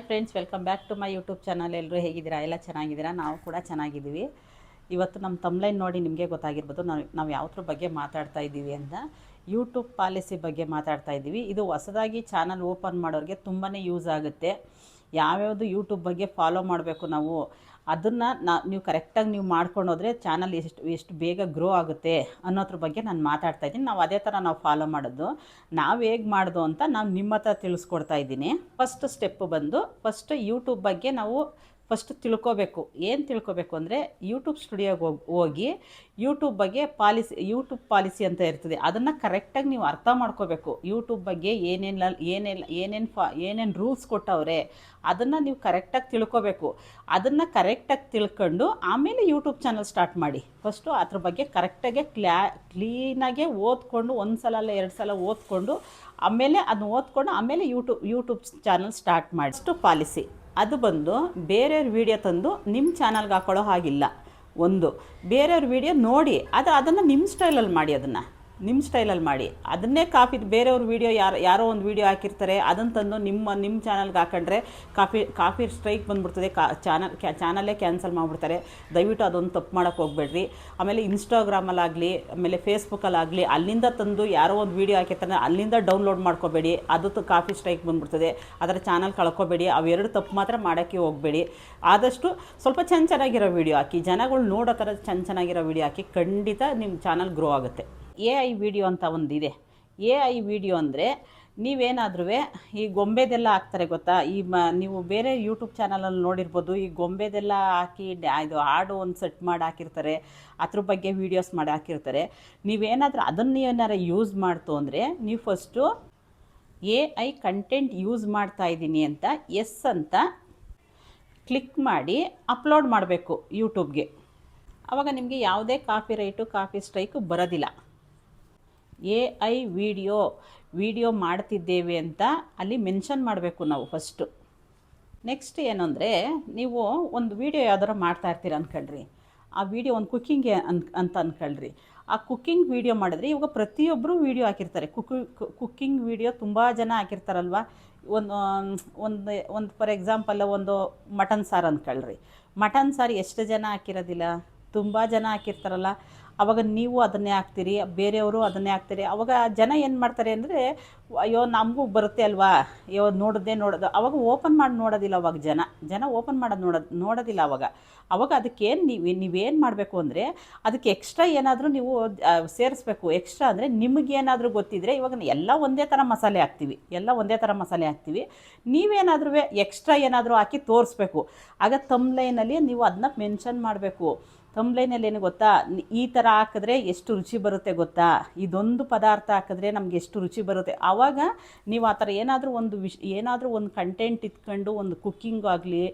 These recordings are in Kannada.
Hi friends, welcome back to my YouTube channel. ಎಲ್ಲರೂ ಹೇಗಿದ್ದೀರಾ? ಎಲ್ಲ ಚೆನ್ನಾಗಿದ್ದೀರಾ? ನಾವು ಕೂಡ ಚೆನ್ನಾಗಿದ್ದೀವಿ. ಇವತ್ತು ನಮ್ಮ ತಮ್ಲೈನ್ ನೋಡಿ ನಿಮಗೆ ಗೊತ್ತಾಗಿರ್ಬೋದು, ನಾವು ನಾವು ಯಾವ್ದ್ರ ಬಗ್ಗೆ ಮಾತಾಡ್ತಾ ಇದ್ದೀವಿ ಅಂತ. ಯೂಟ್ಯೂಬ್ ಪಾಲಿಸಿ ಬಗ್ಗೆ ಮಾತಾಡ್ತಾ ಇದ್ದೀವಿ. ಇದು ಹೊಸದಾಗಿ ಚಾನಲ್ ಓಪನ್ ಮಾಡೋರಿಗೆ ತುಂಬಾ ಯೂಸ್ ಆಗುತ್ತೆ. ಯಾವ್ಯಾವುದು ಯೂಟ್ಯೂಬ್ ಬಗ್ಗೆ ಫಾಲೋ ಮಾಡಬೇಕು ನಾವು? ಅದನ್ನು ನಾ, ನೀವು ಕರೆಕ್ಟಾಗಿ ನೀವು ಮಾಡ್ಕೊಂಡು ಹೋದರೆ ಚಾನಲ್ ಎಷ್ಟು ಎಷ್ಟು ಬೇಗ ಗ್ರೋ ಆಗುತ್ತೆ ಅನ್ನೋದ್ರ ಬಗ್ಗೆ ನಾನು ಮಾತಾಡ್ತಾ ಇದ್ದೀನಿ. ನಾವು ಅದೇ ಥರ ನಾವು ಫಾಲೋ ಮಾಡೋದು. ನಾವು ಹೇಗೆ ಮಾಡೋದು ಅಂತ ನಾನು ನಿಮ್ಮ ಹತ್ರ ತಿಳಿಸ್ಕೊಡ್ತಾ ಇದ್ದೀನಿ. ಫಸ್ಟ್ ಸ್ಟೆಪ್ ಬಂದು ಫಸ್ಟ್ ಯೂಟ್ಯೂಬ್ ಬಗ್ಗೆ ನಾವು ಫಸ್ಟ್ ತಿಳ್ಕೋಬೇಕು. ಏನು ತಿಳ್ಕೋಬೇಕು ಅಂದರೆ ಯೂಟ್ಯೂಬ್ ಸ್ಟುಡಿಯೋಗೆ ಹೋಗಿ ಹೋಗಿ ಯೂಟ್ಯೂಬ್ ಬಗ್ಗೆ ಪಾಲಿಸಿ ಯೂಟ್ಯೂಬ್ ಪಾಲಿಸಿ ಅಂತ ಇರ್ತದೆ. ಅದನ್ನು ಕರೆಕ್ಟಾಗಿ ನೀವು ಅರ್ಥ ಮಾಡ್ಕೋಬೇಕು. ಯೂಟ್ಯೂಬ್ ಬಗ್ಗೆ ಏನೇನು ಏನೆಲ್ಲ ಏನೇನು ಫಾ ಏನೇನು ರೂಲ್ಸ್ ಕೊಟ್ಟವ್ರೆ, ಅದನ್ನು ನೀವು ಕರೆಕ್ಟಾಗಿ ತಿಳ್ಕೊಬೇಕು. ಅದನ್ನು ಕರೆಕ್ಟಾಗಿ ತಿಳ್ಕೊಂಡು ಆಮೇಲೆ ಯೂಟ್ಯೂಬ್ ಚಾನಲ್ ಸ್ಟಾರ್ಟ್ ಮಾಡಿ. ಫಸ್ಟು ಅದ್ರ ಬಗ್ಗೆ ಕರೆಕ್ಟಾಗೆ ಕ್ಲ್ಯಾ ಕ್ಲೀನಾಗೆ ಓದ್ಕೊಂಡು ಒಂದು ಸಲ ಅಲ್ಲ ಎರಡು ಸಲ ಓದ್ಕೊಂಡು ಆಮೇಲೆ ಅದನ್ನ ಓದ್ಕೊಂಡು ಆಮೇಲೆ ಯೂಟ್ಯೂಬ್ ಯೂಟ್ಯೂಬ್ ಚಾನಲ್ ಸ್ಟಾರ್ಟ್ ಮಾಡಿ. ಪಾಲಿಸಿ. ಅದು ಬಂದು ಬೇರೆಯವ್ರ ವಿಡಿಯೋ ತಂದು ನಿಮ್ಮ ಚಾನಲ್ಗೆ ಹಾಕೊಳ್ಳೋ ಹಾಗಿಲ್ಲ. ಒಂದು, ಬೇರೆಯವ್ರ ವಿಡಿಯೋ ನೋಡಿ ಅದು ಅದನ್ನು ನಿಮ್ಮ ಸ್ಟೈಲಲ್ಲಿ ಮಾಡಿ ಅದನ್ನು. ನಿಮ್ಮ ಸ್ಟೈಲಲ್ಲಿ ಮಾಡಿ. ಅದನ್ನೇ ಕಾಪಿ ಬೇರೆಯವ್ರ ವೀಡಿಯೋ ಯಾರು, ಯಾರೋ ಒಂದು ವೀಡಿಯೋ ಹಾಕಿರ್ತಾರೆ ಅದನ್ನು ತಂದು ನಿಮ್ಮ ನಿಮ್ಮ ಚಾನಲ್ಗೆ ಹಾಕೊಂಡ್ರೆ ಕಾಪಿ ಕಾಫಿ ಸ್ಟ್ರೈಕ್ ಬಂದ್ಬಿಡ್ತದೆ. ಕಾ ಚಾನಲ್ ಕ್ಯಾ ಚಾನಲ್ಲೇ ಕ್ಯಾನ್ಸಲ್ ಮಾಡಿಬಿಡ್ತಾರೆ. ದಯವಿಟ್ಟು ಅದೊಂದು ತಪ್ಪು ಮಾಡೋಕ್ಕೆ ಹೋಗ್ಬೇಡ್ರಿ. ಆಮೇಲೆ ಇನ್ಸ್ಟಾಗ್ರಾಮಲ್ಲಾಗಲಿ ಆಮೇಲೆ ಫೇಸ್ಬುಕ್ಕಲ್ಲಾಗಲಿ ಅಲ್ಲಿಂದ ತಂದು ಯಾರೋ ಒಂದು ವೀಡಿಯೋ ಹಾಕಿರ್ತಾರೆ, ಅಲ್ಲಿಂದ ಡೌನ್ಲೋಡ್ ಮಾಡ್ಕೋಬೇಡಿ. ಅದು ಕಾಫಿ ಸ್ಟ್ರೈಕ್ ಬಂದ್ಬಿಡ್ತದೆ. ಅದರ ಚಾನಲ್ ಕಳ್ಕೊಬೇಡಿ. ಅವೆರಡು ತಪ್ಪು ಮಾತ್ರ ಮಾಡೋಕ್ಕೆ ಹೋಗಬೇಡಿ. ಆದಷ್ಟು ಸ್ವಲ್ಪ ಚೆನ್ನ ಚೆನ್ನಾಗಿರೋ ವೀಡಿಯೋ ಹಾಕಿ. ಜನಗಳು ನೋಡೋ ಥರ ಚೆನ್ನ ಚೆನ್ನಾಗಿರೋ ವೀಡಿಯೋ ಹಾಕಿ ಖಂಡಿತ ನಿಮ್ಮ ಚಾನಲ್ ಗ್ರೋ ಆಗುತ್ತೆ. ಎ ಐ ವಿಡಿಯೋ ಅಂತ ಒಂದಿದೆ. ಎ ಐ ವಿಡಿಯೋ ಅಂದರೆ ನೀವೇನಾದ್ರೂ ಈ ಗೊಂಬೆದೆಲ್ಲ ಹಾಕ್ತಾರೆ ಗೊತ್ತಾ? ಈ ಮ, ನೀವು ಬೇರೆ ಯೂಟ್ಯೂಬ್ ಚಾನಲಲ್ಲಿ ನೋಡಿರ್ಬೋದು, ಈ ಗೊಂಬೆದೆಲ್ಲ ಹಾಕಿ ಇದು ಹಾಡು ಒಂದು ಸೆಟ್ ಮಾಡಿ ಹಾಕಿರ್ತಾರೆ, ಅದ್ರ ಬಗ್ಗೆ ವೀಡಿಯೋಸ್ ಮಾಡಿ ಹಾಕಿರ್ತಾರೆ. ನೀವೇನಾದರೂ ಅದನ್ನು ಏನಾರು ಯೂಸ್ ಮಾಡ್ತು ಅಂದರೆ ನೀವು first A I content use ಮಾಡ್ತಾ ಇದ್ದೀನಿ ಅಂತ, ಎಸ್ ಅಂತ ಕ್ಲಿಕ್ ಮಾಡಿ ಅಪ್ಲೋಡ್ ಮಾಡಬೇಕು ಯೂಟ್ಯೂಬ್ಗೆ. ಆವಾಗ ನಿಮಗೆ ಯಾವುದೇ ಕಾಪಿ ರೈಟು, ಕಾಪಿ ಸ್ಟ್ರೈಕು ಬರೋದಿಲ್ಲ. ಎ ಐ ವಿಡಿಯೋ ವಿಡಿಯೋ ಮಾಡ್ತಿದ್ದೇವೆ ಅಂತ ಅಲ್ಲಿ ಮೆನ್ಷನ್ ಮಾಡಬೇಕು ನಾವು ಫಸ್ಟು ನೆಕ್ಸ್ಟ್ ಏನು ನೀವು ಒಂದು ವೀಡಿಯೋ ಯಾವ್ದಾರು ಮಾಡ್ತಾ ಇರ್ತೀರ ಅಂದ್ಕೊಳ್ರಿ ಆ ವಿಡಿಯೋ ಒಂದು ಕುಕ್ಕಿಂಗ್ ಅನ್, ಅಂತ ಅಂದ್ಕೊಳ್ರಿ ಆ ಕುಕ್ಕಿಂಗ್ ವಿಡಿಯೋ ಮಾಡಿದ್ರೆ ಇವಾಗ ಪ್ರತಿಯೊಬ್ಬರು ವೀಡಿಯೋ ಹಾಕಿರ್ತಾರೆ. ಕುಕ್ ಕುಕ್ಕಿಂಗ್ ವಿಡಿಯೋ ತುಂಬ ಜನ ಹಾಕಿರ್ತಾರಲ್ವ? ಒಂದು ಒಂದು ಒಂದು ಫಾರ್ ಎಕ್ಸಾಂಪಲ್ ಒಂದು ಮಟನ್ ಸಾರು ಅಂದ್ಕೊಳ್ರಿ ಮಟನ್ ಸಾರು ಎಷ್ಟು ಜನ ಹಾಕಿರೋದಿಲ್ಲ? ತುಂಬ ಜನ ಹಾಕಿರ್ತಾರಲ್ಲ. ಅವಾಗ ನೀವು ಅದನ್ನೇ ಹಾಕ್ತೀರಿ, ಬೇರೆಯವರು ಅದನ್ನೇ ಹಾಕ್ತೀರಿ. ಅವಾಗ ಜನ ಏನು ಮಾಡ್ತಾರೆ ಅಂದರೆ, ಅಯ್ಯೋ ನಮಗೂ ಬರುತ್ತೆ ಅಲ್ವಾ? ಅಯ್ಯೋ ನೋಡೋದೇ ನೋಡೋದು. ಅವಾಗ ಓಪನ್ ಮಾಡಿ ನೋಡೋದಿಲ್ಲ ಅವಾಗ ಜನ. ಜನ ಓಪನ್ ಮಾಡೋದು ನೋಡೋದು ನೋಡೋದಿಲ್ಲ ಅವಾಗ. ಅವಾಗ ಅದಕ್ಕೇನು ನೀವು ನೀವೇನು ಮಾಡಬೇಕು ಅಂದರೆ, ಅದಕ್ಕೆ ಎಕ್ಸ್ಟ್ರಾ ಏನಾದರೂ ನೀವು ಸೇರಿಸ್ಬೇಕು. ಎಕ್ಸ್ಟ್ರಾ ಅಂದರೆ ನಿಮಗೇನಾದರೂ ಗೊತ್ತಿದ್ರೆ ಇವಾಗ ಎಲ್ಲ ಒಂದೇ ಥರ ಮಸಾಲೆ ಹಾಕ್ತೀವಿ. ಎಲ್ಲ ಒಂದೇ ಥರ ಮಸಾಲೆ ಹಾಕ್ತೀವಿ. ನೀವೇನಾದ್ರೂ ಎಕ್ಸ್ಟ್ರಾ ಏನಾದರೂ ಹಾಕಿ ತೋರಿಸ್ಬೇಕು. ಆಗ ತಮ್ಲೈನಲ್ಲಿ ನೀವು ಅದನ್ನ ಮೆನ್ಷನ್ ಮಾಡಬೇಕು. ತಂಬ್ಲೈನಲ್ಲಿ ಏನು ಗೊತ್ತಾ? ಈ ಥರ ಹಾಕಿದ್ರೆ ಎಷ್ಟು ರುಚಿ ಬರುತ್ತೆ ಗೊತ್ತಾ? ಇದೊಂದು ಪದಾರ್ಥ ಹಾಕಿದ್ರೆ ನಮ್ಗೆ ಎಷ್ಟು ರುಚಿ ಬರುತ್ತೆ. ಆವಾಗ ನೀವು ಆ ಥರ ಏನಾದರೂ ಒಂದು ವಿಶ್, ಏನಾದರೂ ಒಂದು ಕಂಟೆಂಟ್ ಇಟ್ಕೊಂಡು, ಒಂದು ಕುಕ್ಕಿಂಗ್ ಆಗಲಿ,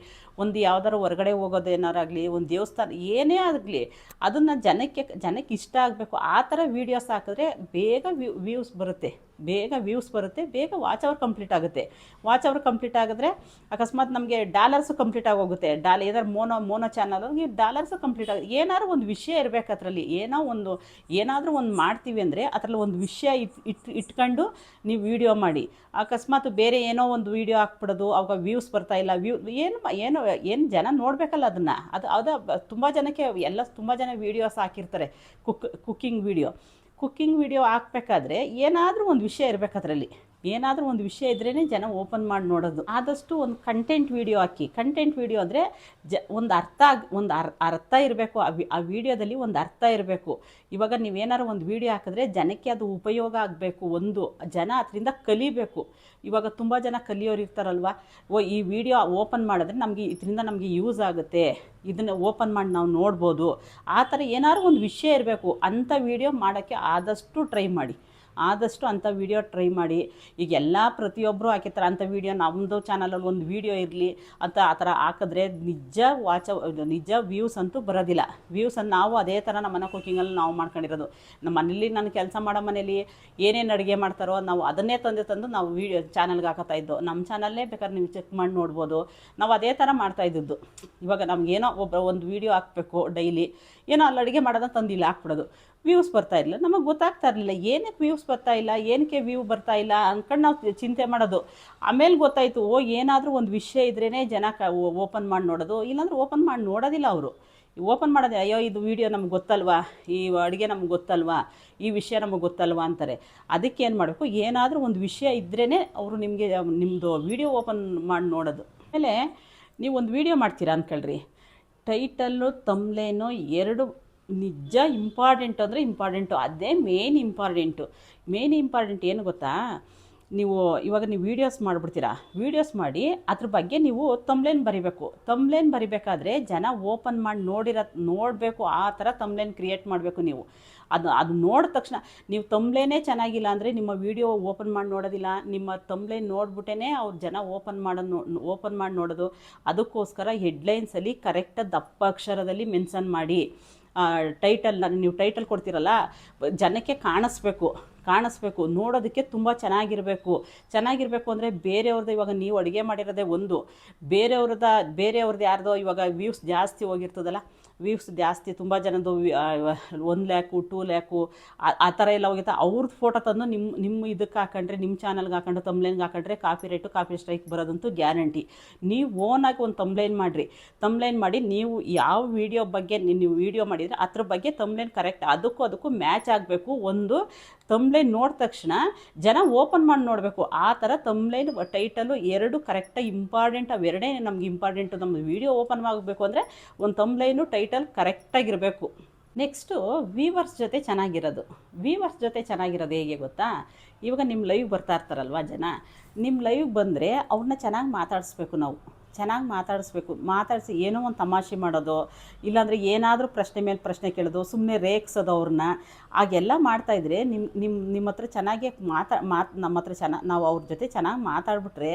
ಒಂದು ಯಾವ್ದಾರು ಹೊರಗಡೆ ಹೋಗೋದು ಏನಾರಾಗಲಿ ಒಂದು ದೇವಸ್ಥಾನ ಏನೇ ಆಗಲಿ, ಅದನ್ನು ಜನಕ್ಕೆ ಜನಕ್ಕೆ ಇಷ್ಟ ಆಗಬೇಕು. ಆ ಥರ ವೀಡಿಯೋಸ್ ಹಾಕಿದ್ರೆ ಬೇಗ ವ್ಯೂ ವ್ಯೂಸ್ ಬರುತ್ತೆ. ಬೇಗ ವ್ಯೂಸ್ ಬರುತ್ತೆ, ಬೇಗ ವಾಚ್ ಅವರ್ ಕಂಪ್ಲೀಟ್ ಆಗುತ್ತೆ. ವಾಚ್ ಅವರ್ ಕಂಪ್ಲೀಟ್ ಆಗಿದ್ರೆ ಅಕಸ್ಮಾತ್ ನಮಗೆ ಡಾಲರ್ಸು ಕಂಪ್ಲೀಟ್ ಆಗೋಗುತ್ತೆ. ಡಾಲ್ ಏನಾದ್ರು mono mono channel dollars complete ಆಗುತ್ತೆ ಏನಾದ್ರು ಒಂದು ವಿಷಯ ಇರಬೇಕು ಅದರಲ್ಲಿ. ಏನೋ ಒಂದು, ಏನಾದರೂ ಒಂದು ಮಾಡ್ತೀವಿ ಅಂದರೆ ಅದರಲ್ಲಿ ಒಂದು ವಿಷಯ ಇಟ್ ಇಟ್ಕೊಂಡು ನೀವು ವಿಡಿಯೋ ಮಾಡಿ. ಅಕಸ್ಮಾತ್ ಬೇರೆ ಏನೋ ಒಂದು ವಿಡಿಯೋ ಹಾಕ್ಬಿಡೋದು, ಅವಾಗ ವ್ಯೂಸ್ ಬರ್ತಾ ಇಲ್ಲ. ವ್ಯೂ ಏನು ಏನು ಏನು ಜನ ನೋಡಬೇಕಲ್ಲ ಅದನ್ನು. ಅದು ಅದು ತುಂಬ ಜನಕ್ಕೆ, ಎಲ್ಲ ತುಂಬ ಜನ ವೀಡಿಯೋಸ್ ಹಾಕಿರ್ತಾರೆ. Cook cooking video cooking video ಹಾಕ್ಬೇಕಾದ್ರೆ ಏನಾದರೂ ಒಂದು ವಿಷಯ ಇರಬೇಕು ಅದರಲ್ಲಿ. ಏನಾದರೂ ಒಂದು ವಿಷಯ ಇದ್ರೇ ಜನ ಓಪನ್ ಮಾಡಿ ನೋಡೋದು. ಆದಷ್ಟು ಒಂದು ಕಂಟೆಂಟ್ ವಿಡಿಯೋ ಹಾಕಿ. ಕಂಟೆಂಟ್ ವಿಡಿಯೋ ಅಂದರೆ ಜ, ಒಂದು ಅರ್ಥ ಒಂದು ಅರ್, ಅರ್ಥ ಇರಬೇಕು. ಆ ಆ ವಿಡಿಯೋದಲ್ಲಿ ಒಂದು ಅರ್ಥ ಇರಬೇಕು. ಇವಾಗ ನೀವೇನಾದ್ರು ಒಂದು ವಿಡಿಯೋ ಹಾಕಿದ್ರೆ ಜನಕ್ಕೆ ಅದು ಉಪಯೋಗ ಆಗಬೇಕು. ಒಂದು ಜನ ಅದರಿಂದ ಕಲಿಬೇಕು. ಇವಾಗ ತುಂಬ ಜನ ಕಲಿಯೋರು ಇರ್ತಾರಲ್ವ? ಓ, ಈ ವಿಡಿಯೋ ಓಪನ್ ಮಾಡಿದ್ರೆ ನಮಗೆ ಇದರಿಂದ ನಮಗೆ ಯೂಸ್ ಆಗುತ್ತೆ. ಇದನ್ನು ಓಪನ್ ಮಾಡಿ ನಾವು ನೋಡ್ಬೋದು. ಆ ಥರ ಏನಾದ್ರು ಒಂದು ವಿಷಯ ಇರಬೇಕು. ಅಂಥ ವಿಡಿಯೋ ಮಾಡೋಕ್ಕೆ ಆದಷ್ಟು ಟ್ರೈ ಮಾಡಿ. ಆದಷ್ಟು ಅಂಥ ವೀಡಿಯೋ ಟ್ರೈ ಮಾಡಿ. ಈಗ ಎಲ್ಲ ಪ್ರತಿಯೊಬ್ಬರು ಹಾಕಿರ್ತಾರೆ, ಅಂಥ ವೀಡಿಯೋ ನಮ್ಮದು ಚಾನಲಲ್ಲಿ ಒಂದು ವೀಡಿಯೋ ಇರಲಿ ಅಂತ ಆ ಥರ ಹಾಕಿದ್ರೆ ನಿಜ ವಾಚ ನಿಜ ವ್ಯೂಸ್ ಅಂತೂ ಬರೋದಿಲ್ಲ. ವ್ಯೂಸ್ ಅಂತ ನಾವು ಅದೇ ಥರ ನಮ್ಮ ಮನೆ ಕುಕ್ಕಿಂಗಲ್ಲಿ ನಾವು ಮಾಡ್ಕೊಂಡಿರೋದು. ನಮ್ಮ ಮನೇಲಿ ನಾನು ಕೆಲಸ ಮಾಡೋ ಮನೇಲಿ ಏನೇನು ಅಡುಗೆ ಮಾಡ್ತಾರೋ ನಾವು ಅದನ್ನೇ ತಂದೆ ತಂದು ನಾವು ವೀಡಿಯೋ ಚಾನಲ್ಗೆ ಹಾಕತ್ತಾ ಇದ್ದೋ. ನಮ್ಮ ಚಾನಲ್ಲೇ ಬೇಕಾದ್ರೆ ನೀವು ಚೆಕ್ ಮಾಡಿ ನೋಡ್ಬೋದು. ನಾವು ಅದೇ ಥರ ಮಾಡ್ತಾ ಇದ್ದದ್ದು. ಇವಾಗ ನಮಗೇನೋ ಒಬ್ಬ ಒಂದು ವೀಡಿಯೋ ಹಾಕಬೇಕು ಡೈಲಿ ಏನೋ ಅಲ್ಲಿ ಅಡುಗೆ ಮಾಡೋದನ್ನ ತಂದಿಲ್ಲ, ಹಾಕ್ಬಿಡೋದು. ವ್ಯೂಸ್ ಬರ್ತಾ ಇರಲಿಲ್ಲ. ನಮಗೆ ಗೊತ್ತಾಗ್ತಾ ಇರಲಿಲ್ಲ. ಏನಕ್ಕೆ ವ್ಯೂಸ್ ಬರ್ತಾ ಇಲ್ಲ? ಏನಕ್ಕೆ ವ್ಯೂ ಬರ್ತಾ ಇಲ್ಲ ಅಂದ್ಕೊಂಡು ನಾವು ಚಿಂತೆ ಮಾಡೋದು. ಆಮೇಲೆ ಗೊತ್ತಾಯಿತು, ಓ, ಏನಾದರೂ ಒಂದು ವಿಷಯ ಇದ್ರೇ ಜನ ಕ ಓಪನ್ ಮಾಡಿ ನೋಡೋದು. ಇಲ್ಲಾಂದ್ರೆ ಓಪನ್ ಮಾಡಿ ನೋಡೋದಿಲ್ಲ ಅವರು. ಓಪನ್ ಮಾಡೋದೇ, ಅಯ್ಯೋ, ಇದು ವಿಡಿಯೋ ನಮ್ಗೆ ಗೊತ್ತಲ್ವಾ? ಈ ಅಡುಗೆ ನಮ್ಗೆ ಗೊತ್ತಲ್ವಾ? ಈ ವಿಷಯ ನಮಗೆ ಗೊತ್ತಲ್ವಾ? ಅಂತಾರೆ. ಅದಕ್ಕೆ ಏನು ಮಾಡಬೇಕು? ಏನಾದರೂ ಒಂದು ವಿಷಯ ಇದ್ರೇ ಅವರು ನಿಮಗೆ ನಿಮ್ಮದು ವಿಡಿಯೋ ಓಪನ್ ಮಾಡಿ ನೋಡೋದು. ಆಮೇಲೆ ನೀವು ಒಂದು ವಿಡಿಯೋ ಮಾಡ್ತೀರಾ ಅಂದ್ಕೊಳ್ರಿ ಟೈಟಲ್ಲು ತಮ್ಲೇನು ಎರಡು ನಿಜ ಇಂಪಾರ್ಟೆಂಟ್ ಅಂದರೆ ಇಂಪಾರ್ಟೆಂಟು, ಅದೇ ಮೇನ್ ಇಂಪಾರ್ಟೆಂಟು. ಮೇನ್ ಇಂಪಾರ್ಟೆಂಟ್ ಏನು ಗೊತ್ತಾ? ನೀವು ಇವಾಗ ನೀವು ವೀಡಿಯೋಸ್ ಮಾಡಿಬಿಡ್ತೀರಾ? ವೀಡಿಯೋಸ್ ಮಾಡಿ ಅದ್ರ ಬಗ್ಗೆ ನೀವು ತಮ್ಲೇನ್ ಬರಿಬೇಕು. ತಮ್ಲೇನ್ ಬರಿಬೇಕಾದ್ರೆ ಜನ ಓಪನ್ ಮಾಡಿ ನೋಡಿರೋ, ನೋಡಬೇಕು, ಆ ಥರ ತಮ್ಲೇನ್ ಕ್ರಿಯೇಟ್ ಮಾಡಬೇಕು ನೀವು. ಅದು ಅದು ನೋಡಿದ ತಕ್ಷಣ, ನೀವು ತಮ್ಲೇನೇ ಚೆನ್ನಾಗಿಲ್ಲ ಅಂದರೆ ನಿಮ್ಮ ವೀಡಿಯೋ ಓಪನ್ ಮಾಡಿ ನೋಡೋದಿಲ್ಲ. ನಿಮ್ಮ ತಮ್ಲೇನ್ ನೋಡ್ಬಿಟ್ಟೇ ಅವ್ರು ಜನ ಓಪನ್ ಮಾಡೋದು ಓಪನ್ ಮಾಡಿ ನೋಡೋದು. ಅದಕ್ಕೋಸ್ಕರ ಹೆಡ್ಲೈನ್ಸಲ್ಲಿ ಕರೆಕ್ಟಾಗಿ ದಪ್ಪ ಅಕ್ಷರದಲ್ಲಿ ಮೆನ್ಷನ್ ಮಾಡಿ. ಟೈಟಲ್ ನೀವು ಟೈಟಲ್ ಕೊಡ್ತೀರಲ್ಲ, ಜನಕ್ಕೆ ಕಾಣಿಸ್ಬೇಕು ಕಾಣಿಸ್ಬೇಕು, ನೋಡೋದಕ್ಕೆ ತುಂಬ ಚೆನ್ನಾಗಿರಬೇಕು. ಚೆನ್ನಾಗಿರಬೇಕು ಅಂದರೆ ಬೇರೆಯವ್ರದ್ದು ಇವಾಗ ನೀವು ಅಡುಗೆ ಮಾಡಿರೋದೇ ಒಂದು. ಬೇರೆಯವ್ರದ ಬೇರೆಯವ್ರದ್ದು ಯಾರ್ದೋ ಇವಾಗ ವ್ಯೂಸ್ ಜಾಸ್ತಿ ಹೋಗಿರ್ತದಲ್ಲ ವ್ಯೂಸ್ ಜಾಸ್ತಿ, ತುಂಬ ಜನದ್ದು ಒಂದು ಲ್ಯಾಕು ಟೂ ಲ್ಯಾಕು, ಆ ಥರ ಎಲ್ಲ ಹೋಗಿತ್ತು. ಅವ್ರದ್ದು ಫೋಟೋ ತಂದು ನಿಮ್ಮ ನಿಮ್ಮ ಇದಕ್ಕೆ ಹಾಕೊಂಡ್ರೆ ನಿಮ್ಮ ಚಾನಲ್ಗೆ ಹಾಕೊಂಡು ತಮ್ಲೈನ್ಗೆ ಹಾಕೊಂಡ್ರೆ ಕಾಪಿ ರೇಟು ಕಾಪಿ ಸ್ಟ್ರೈಕ್ ಬರೋದಂತೂ ಗ್ಯಾರಂಟಿ ನೀವು ಓನಾಗಿ ಒಂದು ತಂಬ್ಲೈನ್ ಮಾಡಿರಿ. ತಂಬ್ಲೈನ್ ಮಾಡಿ ನೀವು ಯಾವ ವಿಡಿಯೋ ಬಗ್ಗೆ, ನೀವು ವಿಡಿಯೋ ಮಾಡಿದರೆ ಅದ್ರ ಬಗ್ಗೆ ತಮ್ಲೈನ್ ಕರೆಕ್ಟ್ ಅದಕ್ಕೂ ಅದಕ್ಕೂ ಮ್ಯಾಚ್ ಆಗಬೇಕು. ಒಂದು ತಮ್ಲೈನ್ ನೋಡಿದ ತಕ್ಷಣ ಜನ ಓಪನ್ ಮಾಡಿ ನೋಡಬೇಕು. ಆ ಥರ ತಮ್ಲೈನ್ ಟೈಟಲು ಎರಡು ಕರೆಕ್ಟಾಗಿ ಇಂಪಾರ್ಟೆಂಟ್ ಅವೆರಡೇ ನಮ್ಗೆ ಇಂಪಾರ್ಟೆಂಟು ನಮ್ಮ ವೀಡಿಯೋ ಓಪನ್ ಆಗಬೇಕು ಅಂದರೆ ಒಂದು ತಮ್ಲೈನು ಟೈಟಲ್ ಕರೆಕ್ಟಾಗಿರಬೇಕು ನೆಕ್ಸ್ಟು ವೀವರ್ಸ್ ಜೊತೆ ಚೆನ್ನಾಗಿರೋದು. ವೀವರ್ಸ್ ಜೊತೆ ಚೆನ್ನಾಗಿರೋದು ಹೇಗೆ ಗೊತ್ತಾ? ಇವಾಗ ನಿಮ್ಮ ಲೈವ್ ಬರ್ತಾ ಇರ್ತಾರಲ್ವ ಜನ? ನಿಮ್ಮ ಲೈವ್ ಬಂದರೆ ಅವ್ರನ್ನ ಚೆನ್ನಾಗಿ ಮಾತಾಡಿಸ್ಬೇಕು ನಾವು. ಚೆನ್ನಾಗಿ ಮಾತಾಡಿಸ್ಬೇಕು. ಮಾತಾಡಿಸಿ ಏನೋ ಒಂದು ತಮಾಷೆ ಮಾಡೋದು, ಇಲ್ಲಾಂದರೆ ಏನಾದರೂ ಪ್ರಶ್ನೆ ಮೇಲೆ ಪ್ರಶ್ನೆ ಕೇಳೋದು ಸುಮ್ಮನೆ ರೇಗಿಸೋದು ಅವ್ರನ್ನ ಹಾಗೆಲ್ಲ ಮಾಡ್ತಾಯಿದ್ರೆ ನಿಮ್ಮ ನಿಮ್ಮ ನಿಮ್ಮ ಹತ್ರ ಚೆನ್ನಾಗಿ ಮಾತಾ, ಮಾತು ನಮ್ಮ ಹತ್ರ ಚೆನ್ನಾಗಿ, ನಾವು ಅವ್ರ ಜೊತೆ ಚೆನ್ನಾಗಿ ಮಾತಾಡ್ಬಿಟ್ರೆ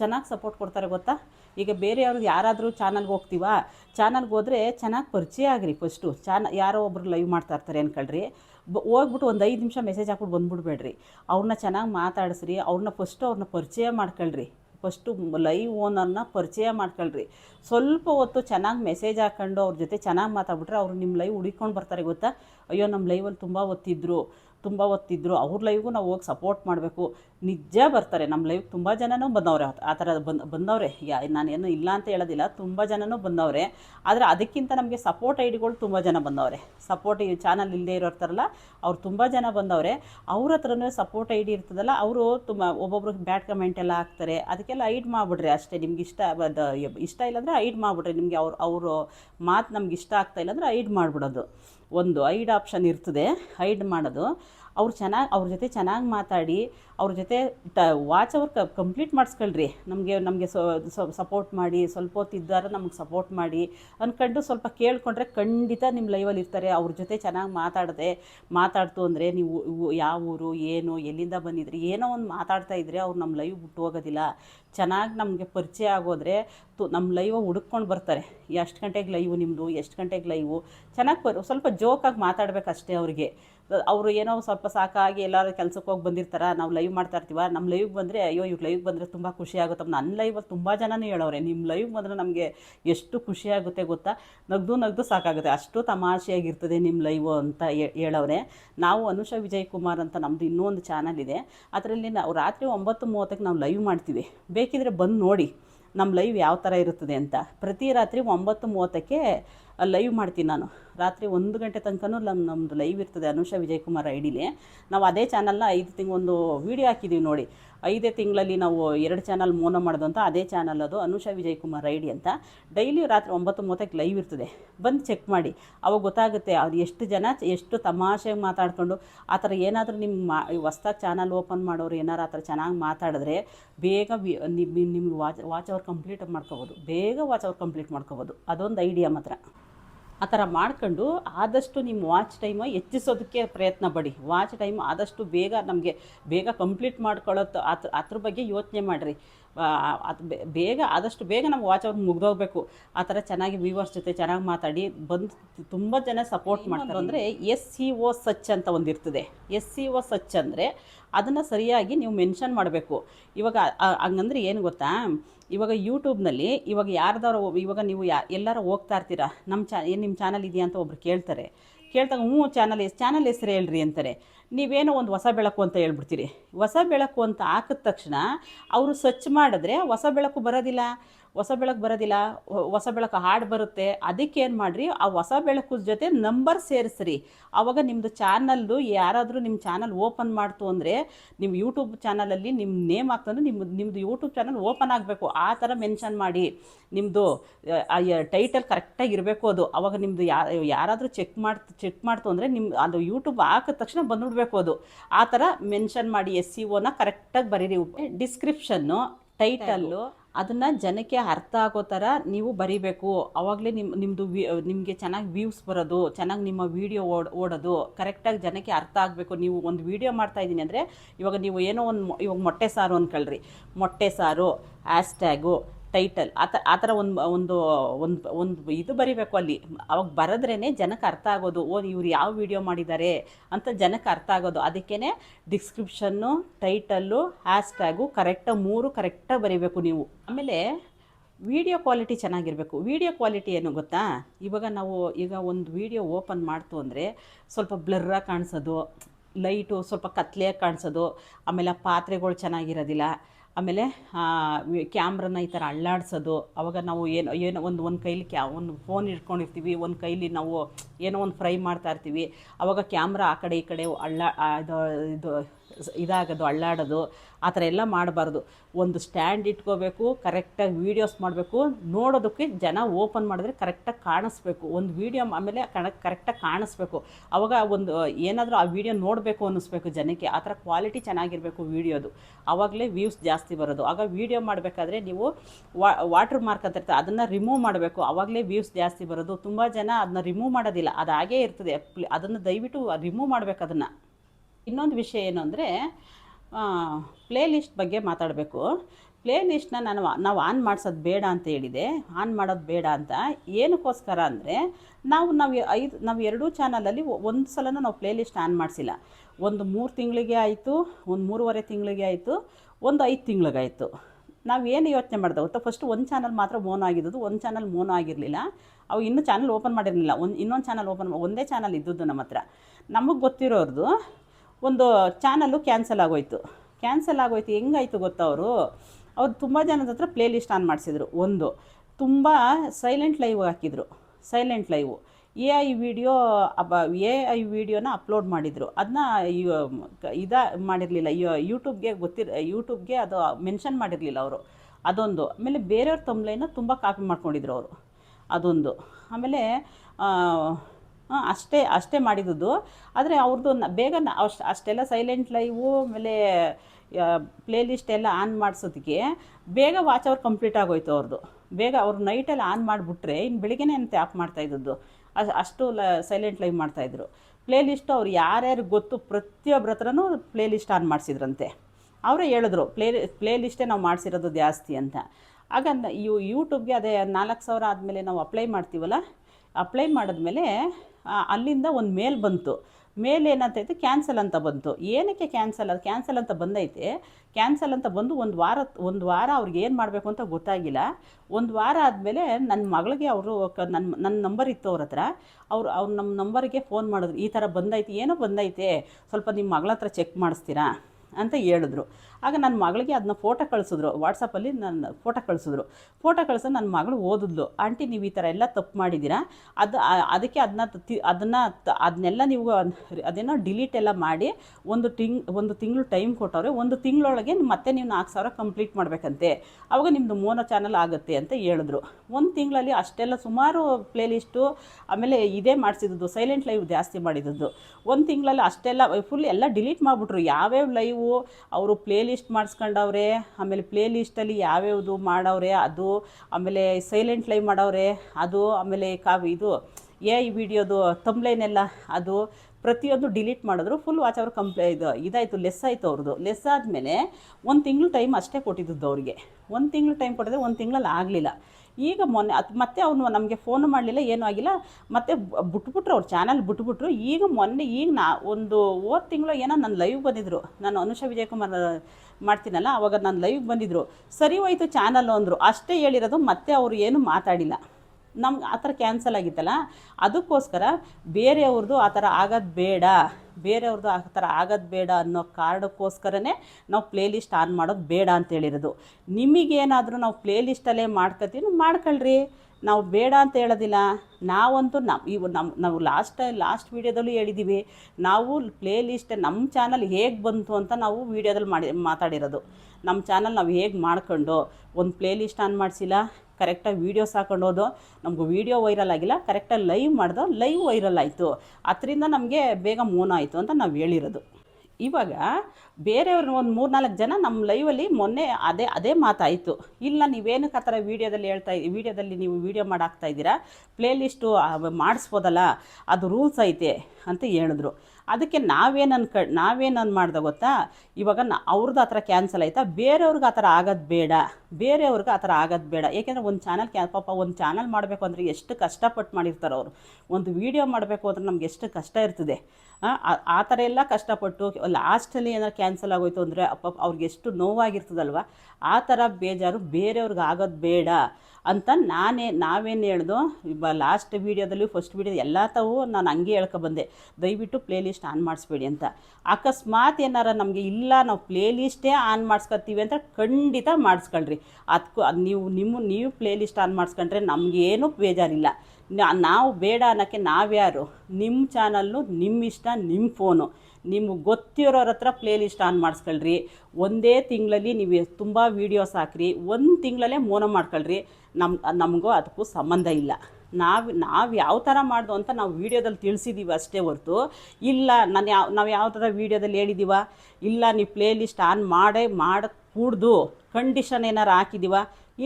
ಚೆನ್ನಾಗಿ ಸಪೋರ್ಟ್ ಕೊಡ್ತಾರೆ ಗೊತ್ತಾ? ಈಗ ಬೇರೆಯವ್ರದ್ದು ಯಾರಾದರೂ ಚಾನಲ್ಗೆ ಹೋಗ್ತೀವಾ? ಚಾನಲ್ಗೆ ಹೋದರೆ ಚೆನ್ನಾಗಿ ಪರಿಚಯ ಆಗ್ರಿ ಫಸ್ಟು. ಚಾನ, ಯಾರೋ ಒಬ್ರು ಲೈವ್ ಮಾಡ್ತಾ ಇರ್ತಾರೆ ಅನ್ಕೊಳ್ರಿ. ಬ, ಹೋಗ್ಬಿಟ್ಟು ಒಂದು ಐದು ನಿಮಿಷ ಮೆಸೇಜ್ ಹಾಕ್ಬಿಟ್ಟು ಬಂದ್ಬಿಡ್ಬೇಡ್ರಿ. ಅವ್ರನ್ನ ಚೆನ್ನಾಗಿ ಮಾತಾಡಿಸ್ರಿ ಅವ್ರನ್ನ ಫಸ್ಟು ಅವ್ರನ್ನ ಪರಿಚಯ ಮಾಡ್ಕೊಳ್ರಿ. ಫಸ್ಟು ಲೈವ್ ಓನರ್ನ ಪರಿಚಯ ಮಾಡ್ಕೊಳ್ರಿ. ಸ್ವಲ್ಪ ಹೊತ್ತು ಚೆನ್ನಾಗಿ ಮೆಸೇಜ್ ಹಾಕ್ಕೊಂಡು ಅವ್ರ ಜೊತೆ ಚೆನ್ನಾಗಿ ಮಾತಾಡ್ಬಿಟ್ರೆ ಅವರು ನಿಮ್ಮ ಲೈವ್ ಹುಡುಕೊಂಡು ಬರ್ತಾರೆ ಗೊತ್ತಾ? ಅಯ್ಯೋ ನಮ್ಮ ಲೈವಲ್ಲಿ ತುಂಬ ಹೊತ್ತಿದ್ರು. ತುಂಬ ಹೊತ್ತಿದ್ರು ಅವ್ರ ಲೈವ್ಗೂ ನಾವು ಹೋಗಿ ಸಪೋರ್ಟ್ ಮಾಡಬೇಕು. ನಿಜ ಬರ್ತಾರೆ. ನಮ್ಮ ಲೈವ್ ತುಂಬ ಜನನೂ ಬಂದವ್ರೆ. ಆ ಥರ ಬಂದು, ಬಂದವ್ರೆ. ಯಾ ನಾನೇನು ಇಲ್ಲ ಅಂತ ಹೇಳೋದಿಲ್ಲ. ತುಂಬ ಜನನೂ ಬಂದವ್ರೆ. ಆದರೆ ಅದಕ್ಕಿಂತ ನಮಗೆ ಸಪೋರ್ಟ್ ಐಡಿಗಳು ತುಂಬ ಜನ ಬಂದವ್ರೆ. ಸಪೋರ್ಟ್ ಈ ಚಾನಲ್ ಇಲ್ಲದೆ ಇರೋರ್ತಾರಲ್ಲ ಅವ್ರು ತುಂಬ ಜನ ಬಂದವ್ರೆ. ಅವ್ರ ಹತ್ರನೂ ಸಪೋರ್ಟ್ ಐ ಡಿ ಇರ್ತದಲ್ಲ, ಅವರು ತುಂಬ, ಒಬ್ಬೊಬ್ರು ಬ್ಯಾಡ್ ಕಮೆಂಟ್ ಎಲ್ಲ ಹಾಕ್ತಾರೆ. ಅದಕ್ಕೆಲ್ಲ ಐಡ್ ಮಾಡಿಬಿಡ್ರಿ ಅಷ್ಟೇ. ನಿಮ್ಗೆ ಇಷ್ಟ ಇಷ್ಟ ಇಲ್ಲಾಂದರೆ ಐಡ್ ಮಾಡಿಬಿಡ್ರಿ ನಿಮಗೆ ಅವ್ರು, ಅವರು ಮಾತು ನಮ್ಗೆ ಇಷ್ಟ ಆಗ್ತಾ ಇಲ್ಲಾಂದರೆ ಐಡ್ ಮಾಡಿಬಿಡೋದು. ಒಂದು ಐಡ್ ಆಪ್ಷನ್ ಇರ್ತದೆ ಹೈಡ್ ಮಾಡೋದು. ಅವ್ರು ಚೆನ್ನಾಗಿ, ಅವ್ರ ಜೊತೆ ಚೆನ್ನಾಗಿ ಮಾತಾಡಿ, ಅವ್ರ ಜೊತೆ ಟ ವಾಚ್ ಅವ್ರು ಕಂಪ್ಲೀಟ್ ಮಾಡಿಸ್ಕೊಳ್ರಿ. ನಮಗೆ ನಮಗೆ ಸಪೋರ್ಟ್ ಮಾಡಿ, ಸ್ವಲ್ಪ ಹೊತ್ತಿದ್ದಾರೆ ನಮಗೆ ಸಪೋರ್ಟ್ ಮಾಡಿ ಅಂದ್ಕೊಂಡು ಸ್ವಲ್ಪ ಕೇಳಿಕೊಂಡ್ರೆ ಖಂಡಿತ ನಿಮ್ಮ ಲೈವಲ್ಲಿ ಇರ್ತಾರೆ. ಅವ್ರ ಜೊತೆ ಚೆನ್ನಾಗಿ ಮಾತಾಡದೆ, ಮಾತಾಡ್ತು ಅಂದರೆ ನೀವು ಯಾವ ಊರು, ಏನು, ಎಲ್ಲಿಂದ ಬಂದಿದ್ರಿ, ಏನೋ ಒಂದು ಮಾತಾಡ್ತಾ ಇದ್ದರೆ ಅವ್ರು ನಮ್ಮ ಲೈವ್ ಬಿಟ್ಟು ಹೋಗೋದಿಲ್ಲ. ಚೆನ್ನಾಗಿ ನಮಗೆ ಪರಿಚಯ ಆಗೋದ್ರೆ ತು ನಮ್ಮ ಲೈವ್ ಹುಡುಕ್ಕೊಂಡು ಬರ್ತಾರೆ. ಎಷ್ಟು ಗಂಟೆಗೆ ಲೈವು ನಿಮ್ಮದು ಎಷ್ಟು ಗಂಟೆಗೆ ಲೈವು ಚೆನ್ನಾಗಿ ಸ್ವಲ್ಪ ಜೋಕಾಗಿ ಮಾತಾಡಬೇಕಷ್ಟೇ ಅವರಿಗೆ. ಅವರು ಏನೋ ಸ್ವಲ್ಪ ಸಾಕಾಗಿ ಎಲ್ಲರ ಕೆಲಸಕ್ಕೆ ಹೋಗಿ ಬಂದಿರ್ತಾರ, ನಾವು ಲೈವ್ ಮಾಡ್ತಾ ಇರ್ತೀವ ನಮ್ಮ ಲೈವ್ ಬಂದರೆ ಅಯ್ಯೋ ಇವ್ರು ಲೈವ್ ಬಂದರೆ ತುಂಬ ಖುಷಿ ಆಗುತ್ತೆ. ನನ್ನ ಲೈವಲ್ಲಿ ತುಂಬ ಜನನೂ ಹೇಳೋರೆ ನಿಮ್ಮ ಲೈವ್ ಬಂದರೆ ನಮಗೆ ಎಷ್ಟು ಖುಷಿ ಆಗುತ್ತೆ ಗೊತ್ತಾ? ನಗ್ದು ನಗ್ದು ಸಾಕಾಗುತ್ತೆ. ಅಷ್ಟು ತಮಾಷೆಯಾಗಿರ್ತದೆ ನಿಮ್ಮ ಲೈವ್ ಅಂತ ಹೇಳೋರೆ. ನಾವು ಅನುಷ ವಿಜಯ್ ಕುಮಾರ್ ಅಂತ ನಮ್ಮದು ಇನ್ನೂ ಒಂದು ಚಾನಲ್ ಇದೆ. ಅದರಲ್ಲಿ ನಾವು ರಾತ್ರಿ ಒಂಬತ್ತು ಮೂವತ್ತಕ್ಕೆ ನಾವು ಲೈವ್ ಮಾಡ್ತೀವಿ. ಬೇಕಿದ್ರೆ ಬಂದು ನೋಡಿ. ನಮ್ಮ ಲೈವ್ ಯಾವ ಥರ ಇರುತ್ತದೆ ಅಂತ. ಪ್ರತಿ ರಾತ್ರಿ ಒಂಬತ್ತು ಮೂವತ್ತಕ್ಕೆ ಲೈವ್ ಮಾಡ್ತೀನಿ ನಾನು. ರಾತ್ರಿ ಒಂದು ಗಂಟೆ ತನಕನೂ ನಮ್ಮ ನಮ್ಮದು ಲೈವ್ ಇರ್ತದೆ ಅನುಷಾ ವಿಜಯಕುಮಾರ್ ಐಡಿಲಿ ನಾವು ಅದೇ ಚಾನಲ್ನ ಐದು ತಿಂಗ್ ಒಂದು ವೀಡಿಯೋ ಹಾಕಿದ್ದೀವಿ ನೋಡಿ. ಐದೇ ತಿಂಗಳಲ್ಲಿ ನಾವು ಎರಡು ಚಾನಲ್ ಮೋನ ಮಾಡೋದು ಅಂತ ಅದೇ ಚಾನಲ್ ಅದು ಅನುಷಾ ವಿಜಯಕುಮಾರ್ ರೈಡಿ ಅಂತ. ಡೈಲಿ ರಾತ್ರಿ ಒಂಬತ್ತು ಮೂವತ್ತಕ್ಕೆ ಲೈವ್ ಇರ್ತದೆ. ಬಂದು ಚೆಕ್ ಮಾಡಿ. ಅವಾಗ ಗೊತ್ತಾಗುತ್ತೆ ಅದು ಎಷ್ಟು ಜನ, ಎಷ್ಟು ತಮಾಷೆಗೆ ಮಾತಾಡ್ಕೊಂಡು, ಆ ಥರ ಏನಾದರೂ ನಿಮ್ಮ ಮಾ, ಹೊಸ್ದಾಗಿ ಚಾನಲ್ ಓಪನ್ ಮಾಡೋರು ಏನಾರು ಆ ಥರ ಚೆನ್ನಾಗಿ ಮಾತಾಡಿದ್ರೆ ಬೇಗ ನಿಮ್ಮ ವಾಚ್ ವಾಚ್ ಅವ್ರು ಕಂಪ್ಲೀಟ್ ಮಾಡ್ಕೋಬೋದು. ಬೇಗ ವಾಚ್ ಅವ್ರು ಕಂಪ್ಲೀಟ್ ಮಾಡ್ಕೋಬೋದು. ಅದೊಂದು ಐಡಿಯಾ ಮಾತ್ರ. ಆ ಥರ ಮಾಡ್ಕೊಂಡು ಆದಷ್ಟು ನಿಮ್ಮ ವಾಚ್ ಟೈಮ್ ಹೆಚ್ಚಿಸೋದಕ್ಕೆ ಪ್ರಯತ್ನ ಪಡಿ. ವಾಚ್ ಟೈಮ್ ಆದಷ್ಟು ಬೇಗ ನಮಗೆ ಬೇಗ ಕಂಪ್ಲೀಟ್ ಮಾಡ್ಕೊಳ್ಳೋದು ಅದ್ರ ಅದ್ರ ಬಗ್ಗೆ ಯೋಚನೆ ಮಾಡಿರಿ. ಅದು ಬೇಗ ಆದಷ್ಟು ಬೇಗ ನಮ್ಮ ವಾಚ್ ಅವ್ರು ಮುಗ್ದೋಗ್ಬೇಕು. ಆ ಥರ ಚೆನ್ನಾಗಿ ವ್ಯೂವರ್ಸ್ ಜೊತೆ ಚೆನ್ನಾಗಿ ಮಾತಾಡಿ ಬಂದು ತುಂಬ ಜನ ಸಪೋರ್ಟ್ ಮಾಡ್ತಾರೆ. ಅಂದರೆ ಎಸ್ ಸಿ ಒ ಸಚ್ ಅಂತ ಒಂದಿರ್ತದೆ. ಎಸ್ ಸಿ ಒ ಸಚ್ ಅಂದರೆ ಅದನ್ನು ಸರಿಯಾಗಿ ನೀವು ಮೆನ್ಷನ್ ಮಾಡಬೇಕು. ಇವಾಗ ಹಂಗಂದ್ರೆ ಏನು ಗೊತ್ತಾ? ಇವಾಗ ಯೂಟ್ಯೂಬ್ನಲ್ಲಿ ಇವಾಗ ಯಾರ್ದಾರು, ಇವಾಗ ನೀವು ಯಾ, ಎಲ್ಲರೂ ಹೋಗ್ತಾ ಇರ್ತೀರಾ? ನಮ್ಮ ಚಾ ಏನು ನಿಮ್ಮ ಚಾನಲ್ ಇದೆಯಾ ಅಂತ ಒಬ್ರು ಕೇಳ್ತಾರೆ. ಕೇಳ್ದಾಗ, ಹ್ಞೂ, ಚಾನಲ್ ಎಸ್, ಚಾನಲ್ ಹೆಸ್ರು ಹೇಳ್ರಿ ಅಂತಾರೆ. ನೀವೇನೋ ಒಂದು ಹೊಸ ಬೆಳಕು ಅಂತ ಹೇಳ್ಬಿಡ್ತೀರಿ. ಹೊಸ ಬೆಳಕು ಅಂತ ಹಾಕಿದ ತಕ್ಷಣ, ಅವರು ಸರ್ಚ್ ಮಾಡಿದ್ರೆ ಹೊಸ ಬೆಳಕು ಬರೋದಿಲ್ಲ. ಹೊಸ ಬೆಳಕು ಬರೋದಿಲ್ಲ, ಹೊಸ ಬೆಳಕು ಹಾಡು ಬರುತ್ತೆ. ಅದಕ್ಕೆ ಏನು ಮಾಡಿರಿ? ಆ ಹೊಸ ಬೆಳಕು ಜೊತೆ ನಂಬರ್ ಸೇರಿಸ್ರಿ. ಆವಾಗ ನಿಮ್ಮದು ಚಾನಲ್ಲು ಯಾರಾದರೂ ನಿಮ್ಮ ಚಾನಲ್ ಓಪನ್ ಮಾಡ್ತು ಅಂದರೆ ನಿಮ್ಮ ಯೂಟ್ಯೂಬ್ ಚಾನಲಲ್ಲಿ ನಿಮ್ಮ ನೇಮ್ ಹಾಕ್ತಂದ್ರೆ ನಿಮ್ಮ ನಿಮ್ಮದು ಯೂಟ್ಯೂಬ್ ಚಾನಲ್ ಓಪನ್ ಆಗಬೇಕು. ಆ ಥರ ಮೆನ್ಷನ್ ಮಾಡಿ. ನಿಮ್ಮದು ಟೈಟಲ್ ಕರೆಕ್ಟಾಗಿ ಇರಬೇಕು ಅದು. ಅವಾಗ ನಿಮ್ಮದು ಯಾರಾದರೂ ಚೆಕ್ ಮಾಡ್ತು ಚೆಕ್ ಮಾಡ್ತು ಅಂದರೆ ನಿಮ್ಮ ಅದು ಯೂಟ್ಯೂಬ್ ಹಾಕಿದ ತಕ್ಷಣ ಬಂದುಬಿಡ್ಬೇಕು ಅದು. ಆ ಥರ ಮೆನ್ಷನ್ ಮಾಡಿ ಎಸ್ ಸಿ ಓನ ಕರೆಕ್ಟಾಗಿ ಬರೀರಿ. ಡಿಸ್ಕ್ರಿಪ್ಷನ್ನು ಟೈಟಲ್ಲು ಅದನ್ನು ಜನಕ್ಕೆ ಅರ್ಥ ಆಗೋ ಥರ ನೀವು ಬರಿಬೇಕು. ಆವಾಗಲೇ ನಿಮ್ಮ ನಿಮ್ಮದು ನಿಮಗೆ ಚೆನ್ನಾಗಿ ವ್ಯೂಸ್ ಬರೋದು, ಚೆನ್ನಾಗಿ ನಿಮ್ಮ ವೀಡಿಯೋ ಓಡ್, ಓಡೋದು ಕರೆಕ್ಟಾಗಿ ಜನಕ್ಕೆ ಅರ್ಥ ಆಗಬೇಕು. ನೀವು ಒಂದು ವೀಡಿಯೋ ಮಾಡ್ತಾ ಇದ್ದೀನಿ ಅಂದರೆ ಇವಾಗ ನೀವು ಏನೋ ಒಂದು ಇವಾಗ ಮೊಟ್ಟೆ ಸಾರು ಅಂದ್ಕೊಳ್ರಿ ಮೊಟ್ಟೆ ಸಾರು ಹ್ಯಾಶ್ಟ್ಯಾಗು ಟೈಟಲ್ ಆ ಥರ ಒಂದು ಒಂದು ಒಂದು ಇದು ಬರಿಬೇಕು ಅಲ್ಲಿ. ಅವಾಗ ಬರೆದ್ರೇ ಜನಕ್ಕೆ ಅರ್ಥ ಆಗೋದು, ಓ, ಇವ್ರು ಯಾವ ವಿಡಿಯೋ ಮಾಡಿದ್ದಾರೆ ಅಂತ ಜನಕ್ಕೆ ಅರ್ಥ ಆಗೋದು. ಅದಕ್ಕೇ ಡಿಸ್ಕ್ರಿಪ್ಷನ್ನು ಟೈಟಲ್ಲು ಹ್ಯಾಶ್ಟ್ಯಾಗು ಕರೆಕ್ಟಾಗಿ ಮೂರು ಕರೆಕ್ಟಾಗಿ ಬರೀಬೇಕು ನೀವು. ಆಮೇಲೆ ವಿಡಿಯೋ ಕ್ವಾಲಿಟಿ ಚೆನ್ನಾಗಿರಬೇಕು. ವಿಡಿಯೋ ಕ್ವಾಲಿಟಿ ಏನು ಗೊತ್ತಾ? ಇವಾಗ ನಾವು ಈಗ ಒಂದು ವಿಡಿಯೋ ಓಪನ್ ಮಾಡ್ತು ಅಂದರೆ ಸ್ವಲ್ಪ ಬ್ಲರ್ರಾಗಿ ಕಾಣಿಸೋದು ಲೈಟು ಸ್ವಲ್ಪ ಕತ್ಲೆಯಾಗಿ ಕಾಣಿಸೋದು, ಆಮೇಲೆ ಪಾತ್ರೆಗಳು ಚೆನ್ನಾಗಿರೋದಿಲ್ಲ. ಆಮೇಲೆ ಕ್ಯಾಮ್ರನ ಈ ಥರ ಅಳ್ಳಾಡ್ಸೋದು, ಅವಾಗ ನಾವು ಏನು, ಏನೋ ಒಂದು ಒಂದು ಕೈಲಿ ಕ್ಯಾ, ಒಂದು ಫೋನ್ ಇಟ್ಕೊಂಡಿರ್ತೀವಿ ಒಂದು ಕೈಲಿ ನಾವು ಏನೋ ಒಂದು ಫ್ರೈ ಮಾಡ್ತಾ ಇರ್ತೀವಿ. ಅವಾಗ ಕ್ಯಾಮ್ರಾ ಆ ಕಡೆ, ಈ ಕಡೆ ಅಳ್ಳ ಇದು ಇದು ಇದಾಗೋದು, ಅಳ್ಳಾಡೋದು, ಆ ಥರ ಎಲ್ಲ ಮಾಡಬಾರ್ದು. ಒಂದು ಸ್ಟ್ಯಾಂಡ್ ಇಟ್ಕೋಬೇಕು, ಕರೆಕ್ಟಾಗಿ ವೀಡಿಯೋಸ್ ಮಾಡಬೇಕು, ನೋಡೋದಕ್ಕೆ ಜನ ಓಪನ್ ಮಾಡಿದ್ರೆ ಕರೆಕ್ಟಾಗಿ ಕಾಣಿಸ್ಬೇಕು. ಒಂದು ವೀಡಿಯೋ ಆಮೇಲೆ ಕಣ, ಕರೆಕ್ಟಾಗಿ ಕಾಣಿಸ್ಬೇಕು. ಅವಾಗ ಒಂದು, ಏನಾದರೂ ಆ ವೀಡಿಯೋ ನೋಡಬೇಕು ಅನ್ನಿಸ್ಬೇಕು ಜನಕ್ಕೆ. ಆ ಥರ ಕ್ವಾಲಿಟಿ ಚೆನ್ನಾಗಿರಬೇಕು ವೀಡಿಯೋದು. ಆವಾಗಲೇ ವ್ಯೂಸ್ ಜಾಸ್ತಿ ಬರೋದು. ಆಗ ವೀಡಿಯೋ ಮಾಡಬೇಕಾದ್ರೆ ನೀವು ವಾಟರ್ ಮಾರ್ಕ್ ಅಂತ ಇರ್ತದೆ, ಅದನ್ನು ರಿಮೂವ್ ಮಾಡಬೇಕು. ಆವಾಗಲೇ ವ್ಯೂಸ್ ಜಾಸ್ತಿ ಬರೋದು. ತುಂಬ ಜನ ಅದನ್ನ ರಿಮೂವ್ ಮಾಡೋದಿಲ್ಲ. ಅದು ಹಾಗೇ ಇರ್ತದೆ ಅದನ್ನು ದಯವಿಟ್ಟು ರಿಮೂವ್ ಮಾಡಬೇಕು ಅದನ್ನು. ಇನ್ನೊಂದು ವಿಷಯ ಏನು ಅಂದರೆ ಪ್ಲೇ ಲಿಸ್ಟ್ ಬಗ್ಗೆ ಮಾತಾಡಬೇಕು. ಪ್ಲೇ ಲಿಸ್ಟ್ನ ನಾನು ನಾವು ಆನ್ ಮಾಡಿಸೋದು ಬೇಡ ಅಂತ ಹೇಳಿದೆ. ಆನ್ ಮಾಡೋದು ಬೇಡ ಅಂತ. ಏನಕ್ಕೋಸ್ಕರ ಅಂದರೆ, ನಾವು ನಾವು ಐದು, ನಾವು ಎರಡೂ ಚಾನಲಲ್ಲಿ ಒಂದು ಸಲ ನಾವು ಪ್ಲೇ ಲಿಸ್ಟ್ ಆನ್ ಮಾಡಿಸಿಲ್ಲ. ಒಂದು ಮೂರು ತಿಂಗಳಿಗೆ ಆಯಿತು, ಒಂದು ಮೂರುವರೆ ತಿಂಗಳಿಗೆ ಆಯಿತು, ಒಂದು ಐದು ತಿಂಗಳಿಗಾಯಿತು. ನಾವು ಏನು ಯೋಚನೆ ಮಾಡಿದೆ ಗೊತ್ತಾ? ಫಸ್ಟ್ ಒಂದು ಚಾನಲ್ ಮಾತ್ರ ಮೋನ್ ಆಗಿದ್ದು ಒಂದು ಚಾನಲ್ ಮೋನ್ ಆಗಿರಲಿಲ್ಲ. ಅವು ಇನ್ನೂ ಚಾನಲ್ ಓಪನ್ ಮಾಡಿರಲಿಲ್ಲ. ಒಂದು, ಇನ್ನೊಂದು ಚಾನಲ್ ಓಪನ್ ಒಂದೇ ಚಾನಲ್ ಇದ್ದದ್ದು ನಮ್ಮ ಹತ್ರ ನಮಗೆ ಗೊತ್ತಿರೋರ್ದು ಒಂದು ಚಾನಲ್ಲು ಕ್ಯಾನ್ಸಲ್ ಆಗೋಯ್ತು. ಕ್ಯಾನ್ಸಲ್ ಆಗೋಯ್ತು. ಹೆಂಗಾಯ್ತು ಗೊತ್ತಾ ಅವರು? ಅವ್ರು ತುಂಬ ಜನದ ಹತ್ರ ಪ್ಲೇ ಲಿಸ್ಟ್ ಆನ್ ಮಾಡಿಸಿದ್ರು. ಒಂದು. ತುಂಬ ಸೈಲೆಂಟ್ ಲೈವ್ ಹಾಕಿದ್ರು. Silent live A I video ಅಬ ಎ ಐ ವಿಡಿಯೋನ ಅಪ್ಲೋಡ್ ಮಾಡಿದರು. ಅದನ್ನ ಇದ ಮಾಡಿರಲಿಲ್ಲ. ಯೂಟ್ಯೂಬ್ಗೆ ಗೊತ್ತಿರ ಯೂಟ್ಯೂಬ್ಗೆ ಅದು ಮೆನ್ಷನ್ ಮಾಡಿರಲಿಲ್ಲ ಅವರು. ಅದೊಂದು. ಆಮೇಲೆ ಬೇರೆಯವ್ರ ತಮ್ಲೈನ ತುಂಬ ಕಾಪಿ ಮಾಡ್ಕೊಂಡಿದ್ರು ಅವರು. ಅದೊಂದು. ಆಮೇಲೆ ಅಷ್ಟೇ ಅಷ್ಟೇ ಮಾಡಿದ್ದು. ಆದರೆ ಅವ್ರದ್ದು ಬೇಗ ಅಷ್ಟು, ಅಷ್ಟೆಲ್ಲ ಸೈಲೆಂಟ್ ಲೈವು ಆಮೇಲೆ ಪ್ಲೇ ಲಿಸ್ಟ್ ಎಲ್ಲ ಆನ್ ಮಾಡಿಸೋದಕ್ಕೆ ಬೇಗ ವಾಚ್ ಅವ್ರು ಕಂಪ್ಲೀಟ್ ಆಗೋಯ್ತು ಅವ್ರದ್ದು ಬೇಗ ಅವ್ರು ನೈಟಲ್ಲಿ ಆನ್ ಮಾಡಿಬಿಟ್ರೆ ಇನ್ನು ಬೆಳಿಗ್ಗೆನೇ ಅಂತ ಆ್ಯಪ್ ಮಾಡ್ತಾಯಿದ್ದದ್ದು ಅಷ್ಟು ಅಷ್ಟು ಲ ಸೈಲೆಂಟ್ ಲೈವ್ ಮಾಡ್ತಾಯಿದ್ರು ಪ್ಲೇ ಲಿಸ್ಟ್ ಅವ್ರು ಯಾರ್ಯಾರು ಗೊತ್ತು ಪ್ರತಿಯೊಬ್ಬರ ಹತ್ರನೂ ಪ್ಲೇ ಲಿಸ್ಟ್ ಆನ್ ಮಾಡಿಸಿದ್ರಂತೆ. ಅವರೇ ಹೇಳಿದ್ರು, ಪ್ಲೇ ಪ್ಲೇ ಲಿಸ್ಟೇ ನಾವು ಮಾಡಿಸಿರೋದು ಜಾಸ್ತಿ ಅಂತ. ಆಗ ಯು ಯೂಟ್ಯೂಬ್ಗೆ ಅದೇ ನಾಲ್ಕು ಸಾವಿರ ಆದಮೇಲೆ ನಾವು ಅಪ್ಲೈ ಮಾಡ್ತೀವಲ್ಲ ಅಪ್ಲೈ ಮಾಡಿದ್ಮೇಲೆ ಅಲ್ಲಿಂದ ಒಂದು ಮೇಲ್ ಬಂತು. ಮೇಲ್ ಏನಂತೈತೆ ಕ್ಯಾನ್ಸಲ್ ಅಂತ ಬಂತು. ಏನಕ್ಕೆ ಕ್ಯಾನ್ಸಲ್? ಅದು ಕ್ಯಾನ್ಸಲ್ ಅಂತ ಬಂದೈತೆ. ಕ್ಯಾನ್ಸಲ್ ಅಂತ ಬಂದು ಒಂದು ವಾರ ಒಂದು ವಾರ ಅವ್ರಿಗೆ ಏನು ಮಾಡಬೇಕು ಅಂತ ಗೊತ್ತಾಗಿಲ್ಲ. ಒಂದು ವಾರ ಆದಮೇಲೆ ನನ್ನ ಮಗಳಿಗೆ ಅವರು ನನ್ನ ನನ್ನ ನಂಬರ್ ಇತ್ತು ಅವ್ರ ಹತ್ರ. ಅವ್ರು ಅವ್ರು ನಮ್ಮ ನಂಬರಿಗೆ ಫೋನ್ ಮಾಡಿದ್ರು. ಈ ಥರ ಬಂದೈತೆ, ಏನೋ ಬಂದೈತೆ. ಸ್ವಲ್ಪ ನಿಮ್ಮ ಮಗಳ ಹತ್ರ ಚೆಕ್ ಮಾಡಿಸ್ತೀರಾ? ಅಂತ ಹೇಳಿದ್ರು. ಆಗ ನನ್ನ ಮಗಳಿಗೆ ಅದನ್ನ ಫೋಟೋ ಕಳಿಸಿದ್ರು. ವಾಟ್ಸಪ್ಪಲ್ಲಿ ನನ್ನ ಫೋಟೋ ಕಳಿಸಿದ್ರು. ಫೋಟೋ ಕಳ್ಸಿ ನನ್ನ ಮಗಳು ಓದಿದ್ಲು. ಆಂಟಿ, ನೀವು ಈ ಥರ ಎಲ್ಲ ತಪ್ಪು ಮಾಡಿದ್ದೀರಾ? ಅದು ಅದಕ್ಕೆ ಅದನ್ನ ತಿ ಅದನ್ನು ಅದನ್ನೆಲ್ಲ ನೀವು ಅದೇನೋ ಡಿಲೀಟ್ ಎಲ್ಲ ಮಾಡಿ ಒಂದು ತಿಂಗ್, ಒಂದು ತಿಂಗಳು ಟೈಮ್ ಕೊಟ್ಟವ್ರೆ, ಒಂದು ತಿಂಗಳೊಳಗೆ ಮತ್ತೆ ನೀವು ನಾಲ್ಕು ಸಾವಿರ ಕಂಪ್ಲೀಟ್ ಮಾಡಬೇಕಂತೆ. ಆವಾಗ ನಿಮ್ಮದು ಮೋನೋ ಚಾನಲ್ ಆಗುತ್ತೆ ಅಂತ ಹೇಳಿದ್ರು. ಒಂದು ತಿಂಗಳಲ್ಲಿ ಅಷ್ಟೆಲ್ಲ ಸುಮಾರು ಪ್ಲೇ ಲಿಸ್ಟು ಆಮೇಲೆ ಇದೇ ಮಾಡಿಸಿದ್ದು ಸೈಲೆಂಟ್ ಲೈವ್ ಜಾಸ್ತಿ ಮಾಡಿದ್ದು ಒಂದು ತಿಂಗಳಲ್ಲಿ ಅಷ್ಟೆಲ್ಲ ಫುಲ್ ಎಲ್ಲ ಡಿಲೀಟ್ ಮಾಡಿಬಿಟ್ರು. ಯಾವ್ಯಾವ ಲೈವು ಅವರು ಪ್ಲೇ ಮಾಡಿಸ್ಕೊಂಡವ್ರೆ, ಆಮೇಲೆ ಪ್ಲೇ ಲಿಸ್ಟಲ್ಲಿ ಯಾವ್ಯಾವುದು ಮಾಡವ್ರೆ, ಅದು ಆಮೇಲೆ ಸೈಲೆಂಟ್ ಲೈವ್ ಮಾಡವ್ರೆ, ಅದು ಆಮೇಲೆ ಕಾವ್ ಇದು ಏ ಈ ವಿಡಿಯೋದು ತಂಬ್ಲೈನೆಲ್ಲ ಅದು ಪ್ರತಿಯೊಂದು ಡಿಲೀಟ್ ಮಾಡಿದ್ರು ಫುಲ್ ವಾಚ್ ಅವ್ರ ಕಂಪ್ಲೇ ಇದು ಇದಾಯಿತು ಲೆಸ್ ಆಯಿತು ಅವ್ರದ್ದು ಲೆಸ್ ಆದಮೇಲೆ ಒಂದು ತಿಂಗಳು ಟೈಮ್ ಅಷ್ಟೇ ಕೊಟ್ಟಿದ್ದು ಅವ್ರಿಗೆ. ಒಂದು ತಿಂಗಳು ಟೈಮ್ ಕೊಟ್ಟಿದ್ರೆ ಒಂದು ತಿಂಗಳಲ್ಲಿ ಆಗಲಿಲ್ಲ. ಈಗ ಮೊನ್ನೆ ಅದು ಮತ್ತೆ ಅವನು ನಮಗೆ ಫೋನು ಮಾಡಲಿಲ್ಲ, ಏನೂ ಆಗಿಲ್ಲ. ಮತ್ತೆ ಬಿಟ್ಬಿಟ್ರು ಅವ್ರ ಚಾನಲ್ ಬಿಟ್ಬಿಟ್ರು. ಈಗ ಮೊನ್ನೆ ಈಗ ನಾ ಒಂದು ಹೋದ ತಿಂಗಳು ಏನೋ ನನ್ನ ಲೈವ್ ಬಂದಿದ್ರು. ನಾನು ಅನುಷಾ ವಿಜಯಕುಮಾರ್ ಮಾಡ್ತೀನಲ್ಲ, ಅವಾಗ ನಾನು ಲೈವ್ಗೆ ಬಂದಿದ್ರು. ಸರಿ ಹೋಯ್ತು ಚಾನಲ್ ಅಂದರು. ಅಷ್ಟೇ ಹೇಳಿರೋದು ಮತ್ತೆ ಅವರು ಏನು ಮಾತಾಡಿಲ್ಲ. ನಮ್ಗೆ ಆ ಥರ ಕ್ಯಾನ್ಸಲ್ ಆಗಿತ್ತಲ್ಲ, ಅದಕ್ಕೋಸ್ಕರ ಬೇರೆಯವ್ರದ್ದು ಆ ಥರ ಆಗೋದು ಬೇಡ ಬೇರೆಯವ್ರದ್ದು ಆ ಥರ ಆಗೋದು ಬೇಡ ಅನ್ನೋ ಕಾರಣಕ್ಕೋಸ್ಕರನೇ ನಾವು ಪ್ಲೇಲಿಸ್ಟ್ ಆನ್ ಮಾಡೋದು ಬೇಡ ಅಂತ ಹೇಳಿರೋದು. ನಿಮಗೇನಾದರೂ ನಾವು ಪ್ಲೇಲಿಸ್ಟಲ್ಲೇ ಮಾಡ್ಕೊತೀವಿ ಮಾಡ್ಕೊಳ್ರಿ. ನಾವು ಬೇಡ ಅಂತ ಹೇಳೋದಿಲ್ಲ. ನಾವಂತೂ ನಮ್ಮ ಇವು ನಮ್ಮ ನಾವು ಲಾಸ್ಟ್ ಲಾಸ್ಟ್ ವೀಡಿಯೋದಲ್ಲೂ ಹೇಳಿದ್ದೀವಿ ನಾವು ಪ್ಲೇ ಲಿಸ್ಟ್ ನಮ್ಮ ಚಾನಲ್ ಹೇಗೆ ಬಂತು ಅಂತ ನಾವು ವೀಡಿಯೋದಲ್ಲಿ ಮಾಡಿ, ಮಾತಾಡಿರೋದು. ನಮ್ಮ ಚಾನಲ್ ನಾವು ಹೇಗೆ ಮಾಡ್ಕೊಂಡು ಒಂದು ಪ್ಲೇ ಲಿಸ್ಟ್ ಆನ್ ಮಾಡಿಸಿಲ್ಲ ಕರೆಕ್ಟಾಗಿ ವೀಡಿಯೋಸ್ ಹಾಕೊಂಡೋದು. ನಮಗೆ ವೀಡಿಯೋ ವೈರಲ್ ಆಗಿಲ್ಲ. ಕರೆಕ್ಟಾಗಿ ಲೈವ್ ಮಾಡ್ದೋ ಲೈವ್ ವೈರಲ್ ಆಯಿತು. ಅದರಿಂದ ನಮಗೆ ಬೇಗ ಮೋನ ಆಯಿತು ಅಂತ ನಾವು ಹೇಳಿರೋದು. ಇವಾಗ ಬೇರೆಯವ್ರ ಒಂದು ಮೂರು ನಾಲ್ಕು ಜನ ನಮ್ಮ ಲೈವಲ್ಲಿ ಮೊನ್ನೆ ಅದೇ ಅದೇ ಮಾತಾಯಿತು. ಇಲ್ಲ, ನೀವೇನಕ್ಕೆ ಆ ಥರ ವೀಡಿಯೋದಲ್ಲಿ ಹೇಳ್ತಾ ವೀಡಿಯೋದಲ್ಲಿ ನೀವು ವೀಡಿಯೋ ಮಾಡಾಕ್ತಾ ಇದ್ದೀರಾ? ಪ್ಲೇ ಲಿಸ್ಟು ಮಾಡಿಸ್ಬೋದಲ್ಲ? ಅದು ರೂಲ್ಸ್ ಐತೆ ಅಂತ ಹೇಳಿದ್ರು. ಅದಕ್ಕೆ ನಾವೇನು ಅನ್ಕ ನಾವೇನು ಮಾಡ್ದೆ ಗೊತ್ತಾ? ಇವಾಗ ನಾ ಅವ್ರದ್ದು ಆ ಥರ ಕ್ಯಾನ್ಸಲ್ ಆಯಿತಾ? ಬೇರೆಯವ್ರಿಗೆ ಆ ಥರ ಆಗೋದು ಬೇಡ. ಬೇರೆಯವ್ರಿಗೆ ಆ ಥರ ಆಗೋದು ಬೇಡ. ಏಕೆಂದರೆ ಒಂದು ಚಾನಲ್ ಕ್ಯಾ ಪಾಪ ಒಂದು ಚಾನಲ್ ಮಾಡಬೇಕು ಅಂದರೆ ಎಷ್ಟು ಕಷ್ಟಪಟ್ಟು ಮಾಡಿರ್ತಾರೆ ಅವರು. ಒಂದು ವೀಡಿಯೋ ಮಾಡಬೇಕು ಅಂದರೆ ನಮ್ಗೆ ಎಷ್ಟು ಕಷ್ಟ ಇರ್ತದೆ. ಆ, ಥರ ಎಲ್ಲ ಕಷ್ಟಪಟ್ಟು ಲಾಸ್ಟಲ್ಲಿ ಏನಾರು ಕ್ಯಾನ್ಸಲ್ ಆಗೋಯ್ತು ಅಂದರೆ ಅಪ್ಪ ಅವ್ರಿಗೆ ಎಷ್ಟು ನೋವಾಗಿರ್ತದಲ್ವ? ಆ ಥರ ಬೇಜಾರು ಬೇರೆಯವ್ರಿಗೆ ಆಗೋದು ಬೇಡ. ಅಂತ ನಾನೇ, ನಾವೇನು ಹೇಳ್ದು ಇವ ಲಾಸ್ಟ್ ವೀಡಿಯೋದಲ್ಲಿ ಫಸ್ಟ್ ವೀಡಿಯೋ ಎಲ್ಲ ತಾವು ನಾನು ಹಂಗೆ ಹೇಳ್ಕೊಬಂದೆ ದಯವಿಟ್ಟು ಪ್ಲೇ ಲಿಸ್ಟ್ ಆನ್ ಮಾಡಿಸ್ಬೇಡಿ ಅಂತ. ಅಕಸ್ಮಾತ್ ಏನಾರ ನಮಗೆ ಇಲ್ಲ, ನಾವು ಪ್ಲೇ ಲಿಸ್ಟೇ ಆನ್ ಮಾಡಿಸ್ಕೊತೀವಿ ಅಂತ ಖಂಡಿತ ಮಾಡಿಸ್ಕೊಳ್ರಿ. ಅದಕ್ಕೂ ಅದು ನೀವು, ನಿಮ್ಮ, ನೀವು ಪ್ಲೇ ಲಿಸ್ಟ್ ಆನ್ ಮಾಡಿಸ್ಕೊಂಡ್ರೆ ನಮಗೇನು ಬೇಜಾರಿಲ್ಲ. ನಾವು ಬೇಡ ಅನ್ನೋಕ್ಕೆ ನಾವ್ಯಾರು? ನಿಮ್ಮ ಚಾನಲ್ಲು ನಿಮ್ಮ ಇಷ್ಟ ನಿಮ್ಮ ಫೋನು ನಿಮ್ಗೆ ಗೊತ್ತಿರೋರ ಹತ್ರ ಪ್ಲೇ ಲಿಸ್ಟ್ ಆನ್ ಮಾಡಿಸ್ಕೊಳ್ರಿ. ಒಂದೇ ತಿಂಗಳಲ್ಲಿ ನೀವು ತುಂಬ ವೀಡಿಯೋಸ್ ಹಾಕ್ರಿ. ಒಂದು ತಿಂಗಳಲ್ಲೇ ಮೋನ ಮಾಡ್ಕೊಳ್ರಿ. ನಮ್ಮ ನಮಗೂ ಅದಕ್ಕೂ ಸಂಬಂಧ ಇಲ್ಲ. ನಾವು ನಾವು ಯಾವ ಥರ ಮಾಡ್ದು ಅಂತ ನಾವು ವೀಡಿಯೋದಲ್ಲಿ ತಿಳಿಸಿದ್ದೀವಿ ಅಷ್ಟೇ ಹೊರತು. ಇಲ್ಲ, ನಾನು ಯಾವ, ನಾವು ಯಾವ ಥರ ವೀಡಿಯೋದಲ್ಲಿ ಹೇಳಿದ್ದೀವ ಇಲ್ಲ, ನೀವು ಪ್ಲೇ ಲಿಸ್ಟ್ ಆನ್ ಮಾಡೇ ಮಾಡ ಕೂಡ್ದು ಕಂಡೀಷನ್ ಏನಾರು ಹಾಕಿದ್ದೀವ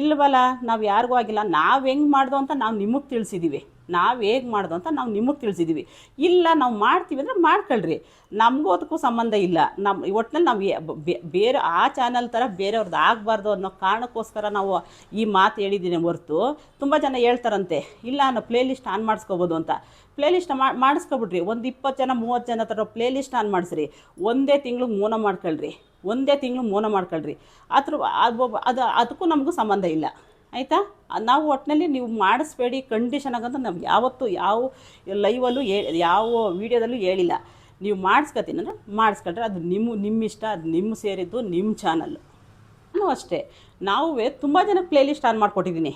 ಇಲ್ವಲ್ಲ, ನಾವು ಯಾರಿಗೂ ಆಗಿಲ್ಲ. ನಾವು ಹೆಂಗೆ ಮಾಡ್ದು ಅಂತ ನಾವು ನಿಮಗೆ ತಿಳಿಸಿದ್ದೀವಿ ನಾವು ಹೇಗೆ ಮಾಡೋದು ಅಂತ ನಾವು ನಿಮಗೆ ತಿಳಿಸಿದ್ದೀವಿ ಇಲ್ಲ ನಾವು ಮಾಡ್ತೀವಿ ಅಂದರೆ ಮಾಡ್ಕೊಳ್ರಿ. ನಮಗೂ ಅದಕ್ಕೂ ಸಂಬಂಧ ಇಲ್ಲ. ನಮ್ಮ ಒಟ್ಟಿನಲ್ಲಿ ನಾವು ಬೇರೆ ಆ ಚಾನಲ್ ಥರ ಬೇರೆಯವ್ರದ್ದು ಆಗಬಾರ್ದು ಅನ್ನೋ ಕಾರಣಕ್ಕೋಸ್ಕರ ನಾವು ಈ ಮಾತು ಹೇಳಿದ್ದೀನಿ ಹೊರತು. ತುಂಬ ಜನ ಹೇಳ್ತಾರಂತೆ, ಇಲ್ಲ ನಾವು ಪ್ಲೇ ಲಿಸ್ಟ್ ಆನ್ ಮಾಡಿಸ್ಕೋಬೋದು ಅಂತ. ಪ್ಲೇ ಲಿಸ್ಟ್ ಮಾಡಿಸ್ಕೊಬಿಡ್ರಿ. ಒಂದು ಇಪ್ಪತ್ತು ಜನ, ಮೂವತ್ತು ಜನ ಥರ ಪ್ಲೇ ಲಿಸ್ಟ್ ಆನ್ ಮಾಡಿಸ್ರಿ. ಒಂದೇ ತಿಂಗಳು ಮೌನ ಮಾಡ್ಕೊಳ್ರಿ. ಒಂದೇ ತಿಂಗಳು ಮೌನ ಮಾಡ್ಕೊಳ್ರಿ. ಅದ್ರ ಅದು ಅದು, ಅದಕ್ಕೂ ನಮಗೂ ಸಂಬಂಧ ಇಲ್ಲ. ಆಯಿತಾ? ನಾವು ಒಟ್ಟಿನಲ್ಲಿ ನೀವು ಮಾಡಿಸ್ಬೇಡಿ ಕಂಡೀಷನ್ ಆಗಂತ ನಾವು ಯಾವತ್ತೂ ಯಾವ ಲೈವಲ್ಲೂ ಯಾವ ವೀಡಿಯೋದಲ್ಲೂ ಹೇಳಿಲ್ಲ. ನೀವು ಮಾಡಿಸ್ಕೊತೀನಿ ಅಂದರೆ ಮಾಡಿಸ್ಕೊಂಡ್ರೆ ಅದು ನಿಮ್ಮ ನಿಮ್ಮ ಇಷ್ಟ, ಅದು ನಿಮ್ಮ ಸೇರಿದ್ದು, ನಿಮ್ಮ ಚಾನಲ್ಲು ನಾನು ಅಷ್ಟೇ. ನಾವೇ ತುಂಬ ಜನಕ್ಕೆ ಪ್ಲೇ ಲಿಸ್ಟ್ ಆನ್ ಮಾಡಿಕೊಟ್ಟಿದ್ದೀನಿ.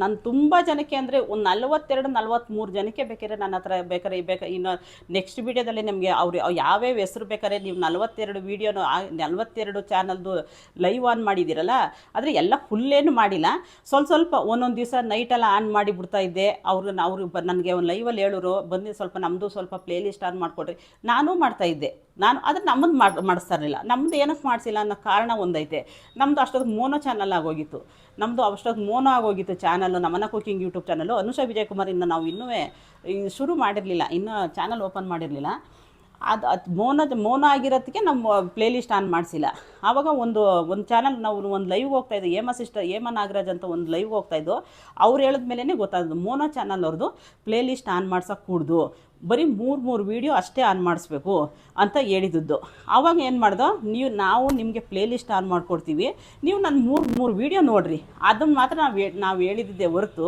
ನಾನು ತುಂಬ ಜನಕ್ಕೆ ಅಂದರೆ ಒಂದು ನಲವತ್ತೆರಡು ನಲವತ್ತ್ಮೂರು ಜನಕ್ಕೆ ಬೇಕಾದ್ರೆ ನನ್ನ ಹತ್ರ ಬೇಕಾದ್ರೆ ಬೇಕಾ ಇನ್ನು ನೆಕ್ಸ್ಟ್ ವೀಡಿಯೋದಲ್ಲಿ ನಿಮಗೆ ಅವ್ರು ಯಾವ್ಯಾವ ಹೆಸರು ಬೇಕಾದ್ರೆ ನೀವು ನಲವತ್ತೆರಡು ವೀಡಿಯೋನು ನಲವತ್ತೆರಡು ಚಾನಲ್ದು ಲೈವ್ ಆನ್ ಮಾಡಿದ್ದೀರಲ್ಲ, ಆದರೆ ಎಲ್ಲ ಫುಲ್ಲೇನು ಮಾಡಿಲ್ಲ. ಸ್ವಲ್ಪ ಸ್ವಲ್ಪ ಒಂದೊಂದು ದಿವಸ ನೈಟೆಲ್ಲ ಆನ್ ಮಾಡಿ ಬಿಡ್ತಾ ಇದ್ದೆ. ಅವರು ಅವರು ನನಗೆ ಒಂದು ಲೈವಲ್ಲಿ ಹೇಳೋರು, ಬಂದು ಸ್ವಲ್ಪ ನಮ್ಮದು ಸ್ವಲ್ಪ ಪ್ಲೇ ಲಿಸ್ಟ್ ಆನ್ ಮಾಡಿಕೊಡ್ರಿ. ನಾನೂ ಮಾಡ್ತಾ ಇದ್ದೆ. ನಾನು ಆದರೆ ನಮ್ಮದು ಮಾಡಿ ಮಾಡಿಸ್ತಾ ಇರಲಿಲ್ಲ. ನಮ್ಮದು ಏನಕ್ಕೆ ಮಾಡಿಸಿಲ್ಲ ಅನ್ನೋ ಕಾರಣ ಒಂದೈತೆ. ನಮ್ಮದು ಅಷ್ಟೊತ್ತಿಗೆ ಮೋನೋ ಚಾನಲ್ ಆಗೋಗಿತ್ತು. ನಮ್ಮದು ಅಷ್ಟೊತ್ತಿಗೆ ಮೋನೋ ಆಗೋಗಿತ್ತು ಚಾನಲ್ಲು ನಮ್ಮನ cooking YouTube channel Anusha Vijayakumar ನಾವು ಇನ್ನೂ ಶುರು ಮಾಡಿರಲಿಲ್ಲ. ಇನ್ನೂ ಚಾನಲ್ ಓಪನ್ ಮಾಡಿರಲಿಲ್ಲ. ಅದು ಅದು ಮೋನದ ಮೋನ ಆಗಿರೋದಕ್ಕೆ ನಮ್ಮ ಪ್ಲೇಲಿಸ್ಟ್ ಆನ್ ಮಾಡಿಸಿಲ್ಲ. ಆವಾಗ ಒಂದು ಒಂದು ಚಾನಲ್ ನಾವು ಒಂದು ಲೈವ್ ಹೋಗ್ತಾ ಇದ್ದೆ ಹೇಮ ಸಿಸ್ಟರ್, ಹೇಮ ನಾಗರಾಜ್ ಅಂತ ಒಂದು ಲೈವ್ ಹೋಗ್ತಾಯಿದ್ದು ಅವ್ರು ಹೇಳಿದ ಮೇಲೇ ಗೊತ್ತಾದ್ದು ಮೋನೋ ಚಾನಲ್ ಅವ್ರದ್ದು ಪ್ಲೇಲಿಸ್ಟ್ ಆನ್ ಮಾಡ್ಸೋಕೆ ಕೂಡ್ದು. ಬರೀ ಮೂರು ಮೂರು ವೀಡಿಯೋ ಅಷ್ಟೇ ಆನ್ ಮಾಡಿಸ್ಬೇಕು ಅಂತ ಹೇಳಿದ್ದು ಆವಾಗ ಏನು ಮಾಡ್ದೋ, ನೀವು, ನಾವು ನಿಮಗೆ ಪ್ಲೇ ಲಿಸ್ಟ್ ಆನ್ ಮಾಡಿಕೊಡ್ತೀವಿ. ನೀವು ನನ್ನ ಮೂರು ಮೂರು ವೀಡಿಯೋ ನೋಡಿರಿ. ಅದನ್ನು ಮಾತ್ರ ನಾವು ನಾವು ಹೇಳಿದ್ದೆ ಹೊರತು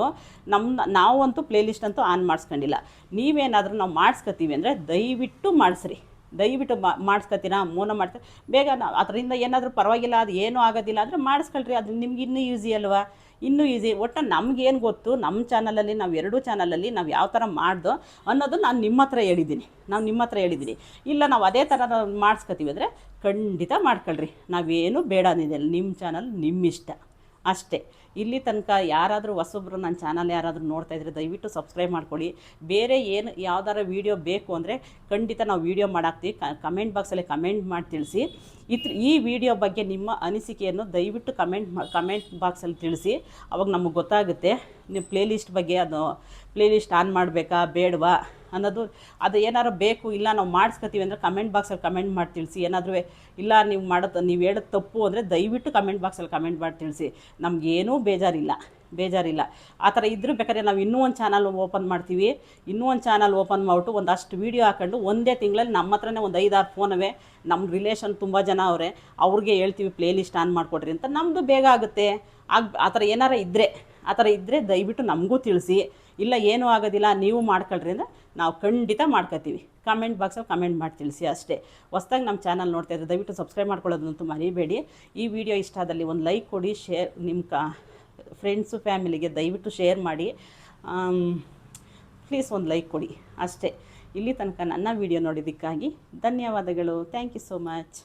ನಮ್ಮ ನಾವಂತೂ ಪ್ಲೇ ಲಿಸ್ಟ್ ಅಂತೂ ಆನ್ ಮಾಡಿಸ್ಕೊಂಡಿಲ್ಲ. ನೀವೇನಾದರೂ ನಾವು ಮಾಡಿಸ್ಕೊತೀವಿ ಅಂದರೆ ದಯವಿಟ್ಟು ಮಾಡಿಸ್ರಿ. ದಯವಿಟ್ಟು ಮಾ ಮಾಡಿಸ್ಕೊತೀರಾ ಮೋನ ಮಾಡ್ತಾ ಬೇಗ ನಾವು ಅದರಿಂದ ಏನಾದರೂ ಪರವಾಗಿಲ್ಲ, ಅದು ಏನೂ ಆಗೋದಿಲ್ಲ ಅಂದರೆ ಮಾಡಿಸ್ಕೊಳ್ರಿ. ಅದು ನಿಮ್ಗೆ ಇನ್ನೂ ಈಸಿ ಅಲ್ವಾ? ಇನ್ನೂ ಈಸಿ. ಒಟ್ಟು ನಮಗೇನು ಗೊತ್ತು? ನಮ್ಮ ಚಾನಲಲ್ಲಿ, ನಾವು ಎರಡೂ ಚಾನಲಲ್ಲಿ ನಾವು ಯಾವ ಥರ ಮಾಡ್ದೋ ಅನ್ನೋದು ನಾನು ನಿಮ್ಮ ಹತ್ರ ಹೇಳಿದ್ದೀನಿ. ನಾವು ನಿಮ್ಮ ಹತ್ರ ಹೇಳಿದ್ದೀನಿ. ಇಲ್ಲ, ನಾವು ಅದೇ ಥರ ಮಾಡಿಸ್ಕೊತೀವಿ ಅಂದರೆ ಖಂಡಿತ ಮಾಡ್ಕೊಳ್ರಿ. ನಾವೇನು ಬೇಡ ನಿಮ್ಮ ಚಾನಲ್ ನಿಮ್ಮ ಇಷ್ಟ ಅಷ್ಟೇ. ಇಲ್ಲಿ ತನಕ ಯಾರಾದರೂ ಹೊಸೊಬ್ಬರು ನನ್ನ ಚಾನಲ್ ಯಾರಾದರೂ ನೋಡ್ತಾ ಇದ್ರೆ ದಯವಿಟ್ಟು ಸಬ್ಸ್ಕ್ರೈಬ್ ಮಾಡ್ಕೊಳ್ಳಿ. ಬೇರೆ ಏನು ಯಾವ್ದಾರ ವೀಡಿಯೋ ಬೇಕು ಅಂದರೆ ಖಂಡಿತ ನಾವು ವೀಡಿಯೋ ಮಾಡಾಕ್ತೀವಿ. ಕಮೆಂಟ್ ಬಾಕ್ಸಲ್ಲಿ ಕಮೆಂಟ್ ಮಾಡಿ ತಿಳಿಸಿ. ಇತ್ರ, ಈ ವಿಡಿಯೋ ಬಗ್ಗೆ ನಿಮ್ಮ ಅನಿಸಿಕೆಯನ್ನು ದಯವಿಟ್ಟು ಕಮೆಂಟ್ ಕಮೆಂಟ್ ಬಾಕ್ಸಲ್ಲಿ ತಿಳಿಸಿ. ಅವಾಗ ನಮಗೆ ಗೊತ್ತಾಗುತ್ತೆ. ನೀವು ಪ್ಲೇಲಿಸ್ಟ್ ಬಗ್ಗೆ ಅದು ಪ್ಲೇ ಲಿಸ್ಟ್ ಆನ್ ಮಾಡಬೇಕಾ, ಬೇಡವಾ? ಅನ್ನೋದು ಅದು ಏನಾರು ಬೇಕು ಇಲ್ಲ ನಾವು ಮಾಡಿಸ್ಕೊತೀವಿ ಅಂದರೆ ಕಮೆಂಟ್ ಬಾಕ್ಸಲ್ಲಿ ಕಮೆಂಟ್ ಮಾಡಿ ತಿಳಿಸಿ. ಏನಾದರೂ ಇಲ್ಲ ನೀವು ಮಾಡೋದು, ನೀವು ಹೇಳೋದು ತಪ್ಪು ಅಂದರೆ ದಯವಿಟ್ಟು ಕಮೆಂಟ್ ಬಾಕ್ಸಲ್ಲಿ ಕಮೆಂಟ್ ಮಾಡಿ ತಿಳಿಸಿ. ನಮಗೇನೂ ಬೇಜಾರಿಲ್ಲ ಬೇಜಾರಿಲ್ಲ. ಆ ಥರ ಇದ್ರೂ ಬೇಕಾದ್ರೆ ನಾವು ಇನ್ನೂ ಒಂದು ಚಾನಲ್ ಓಪನ್ ಮಾಡ್ತೀವಿ. ಇನ್ನೂ ಒಂದು ಚಾನಲ್ ಓಪನ್ ಮಾಡಿಬಿಟ್ಟು ಒಂದಷ್ಟು ವೀಡಿಯೋ ಹಾಕೊಂಡು ಒಂದೇ ತಿಂಗಳಲ್ಲಿ ನಮ್ಮ ಹತ್ರನೇ ಒಂದು ಐದಾರು ಫೋನವೇ ನಮ್ಮ ರಿಲೇಷನ್ ತುಂಬ ಜನ ಅವರೇ, ಅವ್ರಿಗೆ ಹೇಳ್ತೀವಿ ಪ್ಲೇ ಲಿಸ್ಟ್ ಆನ್ ಮಾಡಿಕೊಡ್ರಿ ಅಂತ. ನಮ್ಮದು ಬೇಗ ಆಗುತ್ತೆ. ಆಗ, ಆ ಥರ ಏನಾರ ಇದ್ದರೆ ಆ ಥರ ಇದ್ದರೆ ದಯವಿಟ್ಟು ನಮಗೂ ತಿಳಿಸಿ. ಇಲ್ಲ ಏನೂ ಆಗೋದಿಲ್ಲ, ನೀವು ಮಾಡ್ಕೊಳ್ರಿ ಅಂದರೆ ನಾವು ಖಂಡಿತ ಮಾಡ್ಕೋತೀವಿ. ಕಮೆಂಟ್ ಬಾಕ್ಸಲ್ಲಿ ಕಮೆಂಟ್ ಮಾಡಿ ತಿಳಿಸಿ ಅಷ್ಟೇ. ಹೊಸ್ದಾಗಿ ನಮ್ಮ ಚಾನಲ್ ನೋಡ್ತಾ ಇದ್ದರೆ ದಯವಿಟ್ಟು ಸಬ್ಸ್ಕ್ರೈಬ್ ಮಾಡ್ಕೊಳ್ಳೋದಂತೂ ಮರಿಬೇಡಿ. ಈ ವಿಡಿಯೋ ಇಷ್ಟ ಆದಲ್ಲಿ ಒಂದು ಲೈಕ್ ಕೊಡಿ ಶೇರ್ ನಿಮ್ಮ ಕ ಫ್ರೆಂಡ್ಸು ಫ್ಯಾಮಿಲಿಗೆ ದಯವಿಟ್ಟು ಶೇರ್ ಮಾಡಿ. ಪ್ಲೀಸ್ ಒಂದು ಲೈಕ್ ಕೊಡಿ ಅಷ್ಟೇ. ಇಲ್ಲಿ ತನಕ ನನ್ನ ವಿಡಿಯೋ ನೋಡಿದ್ದಕ್ಕಾಗಿ ಧನ್ಯವಾದಗಳು. Thank you so much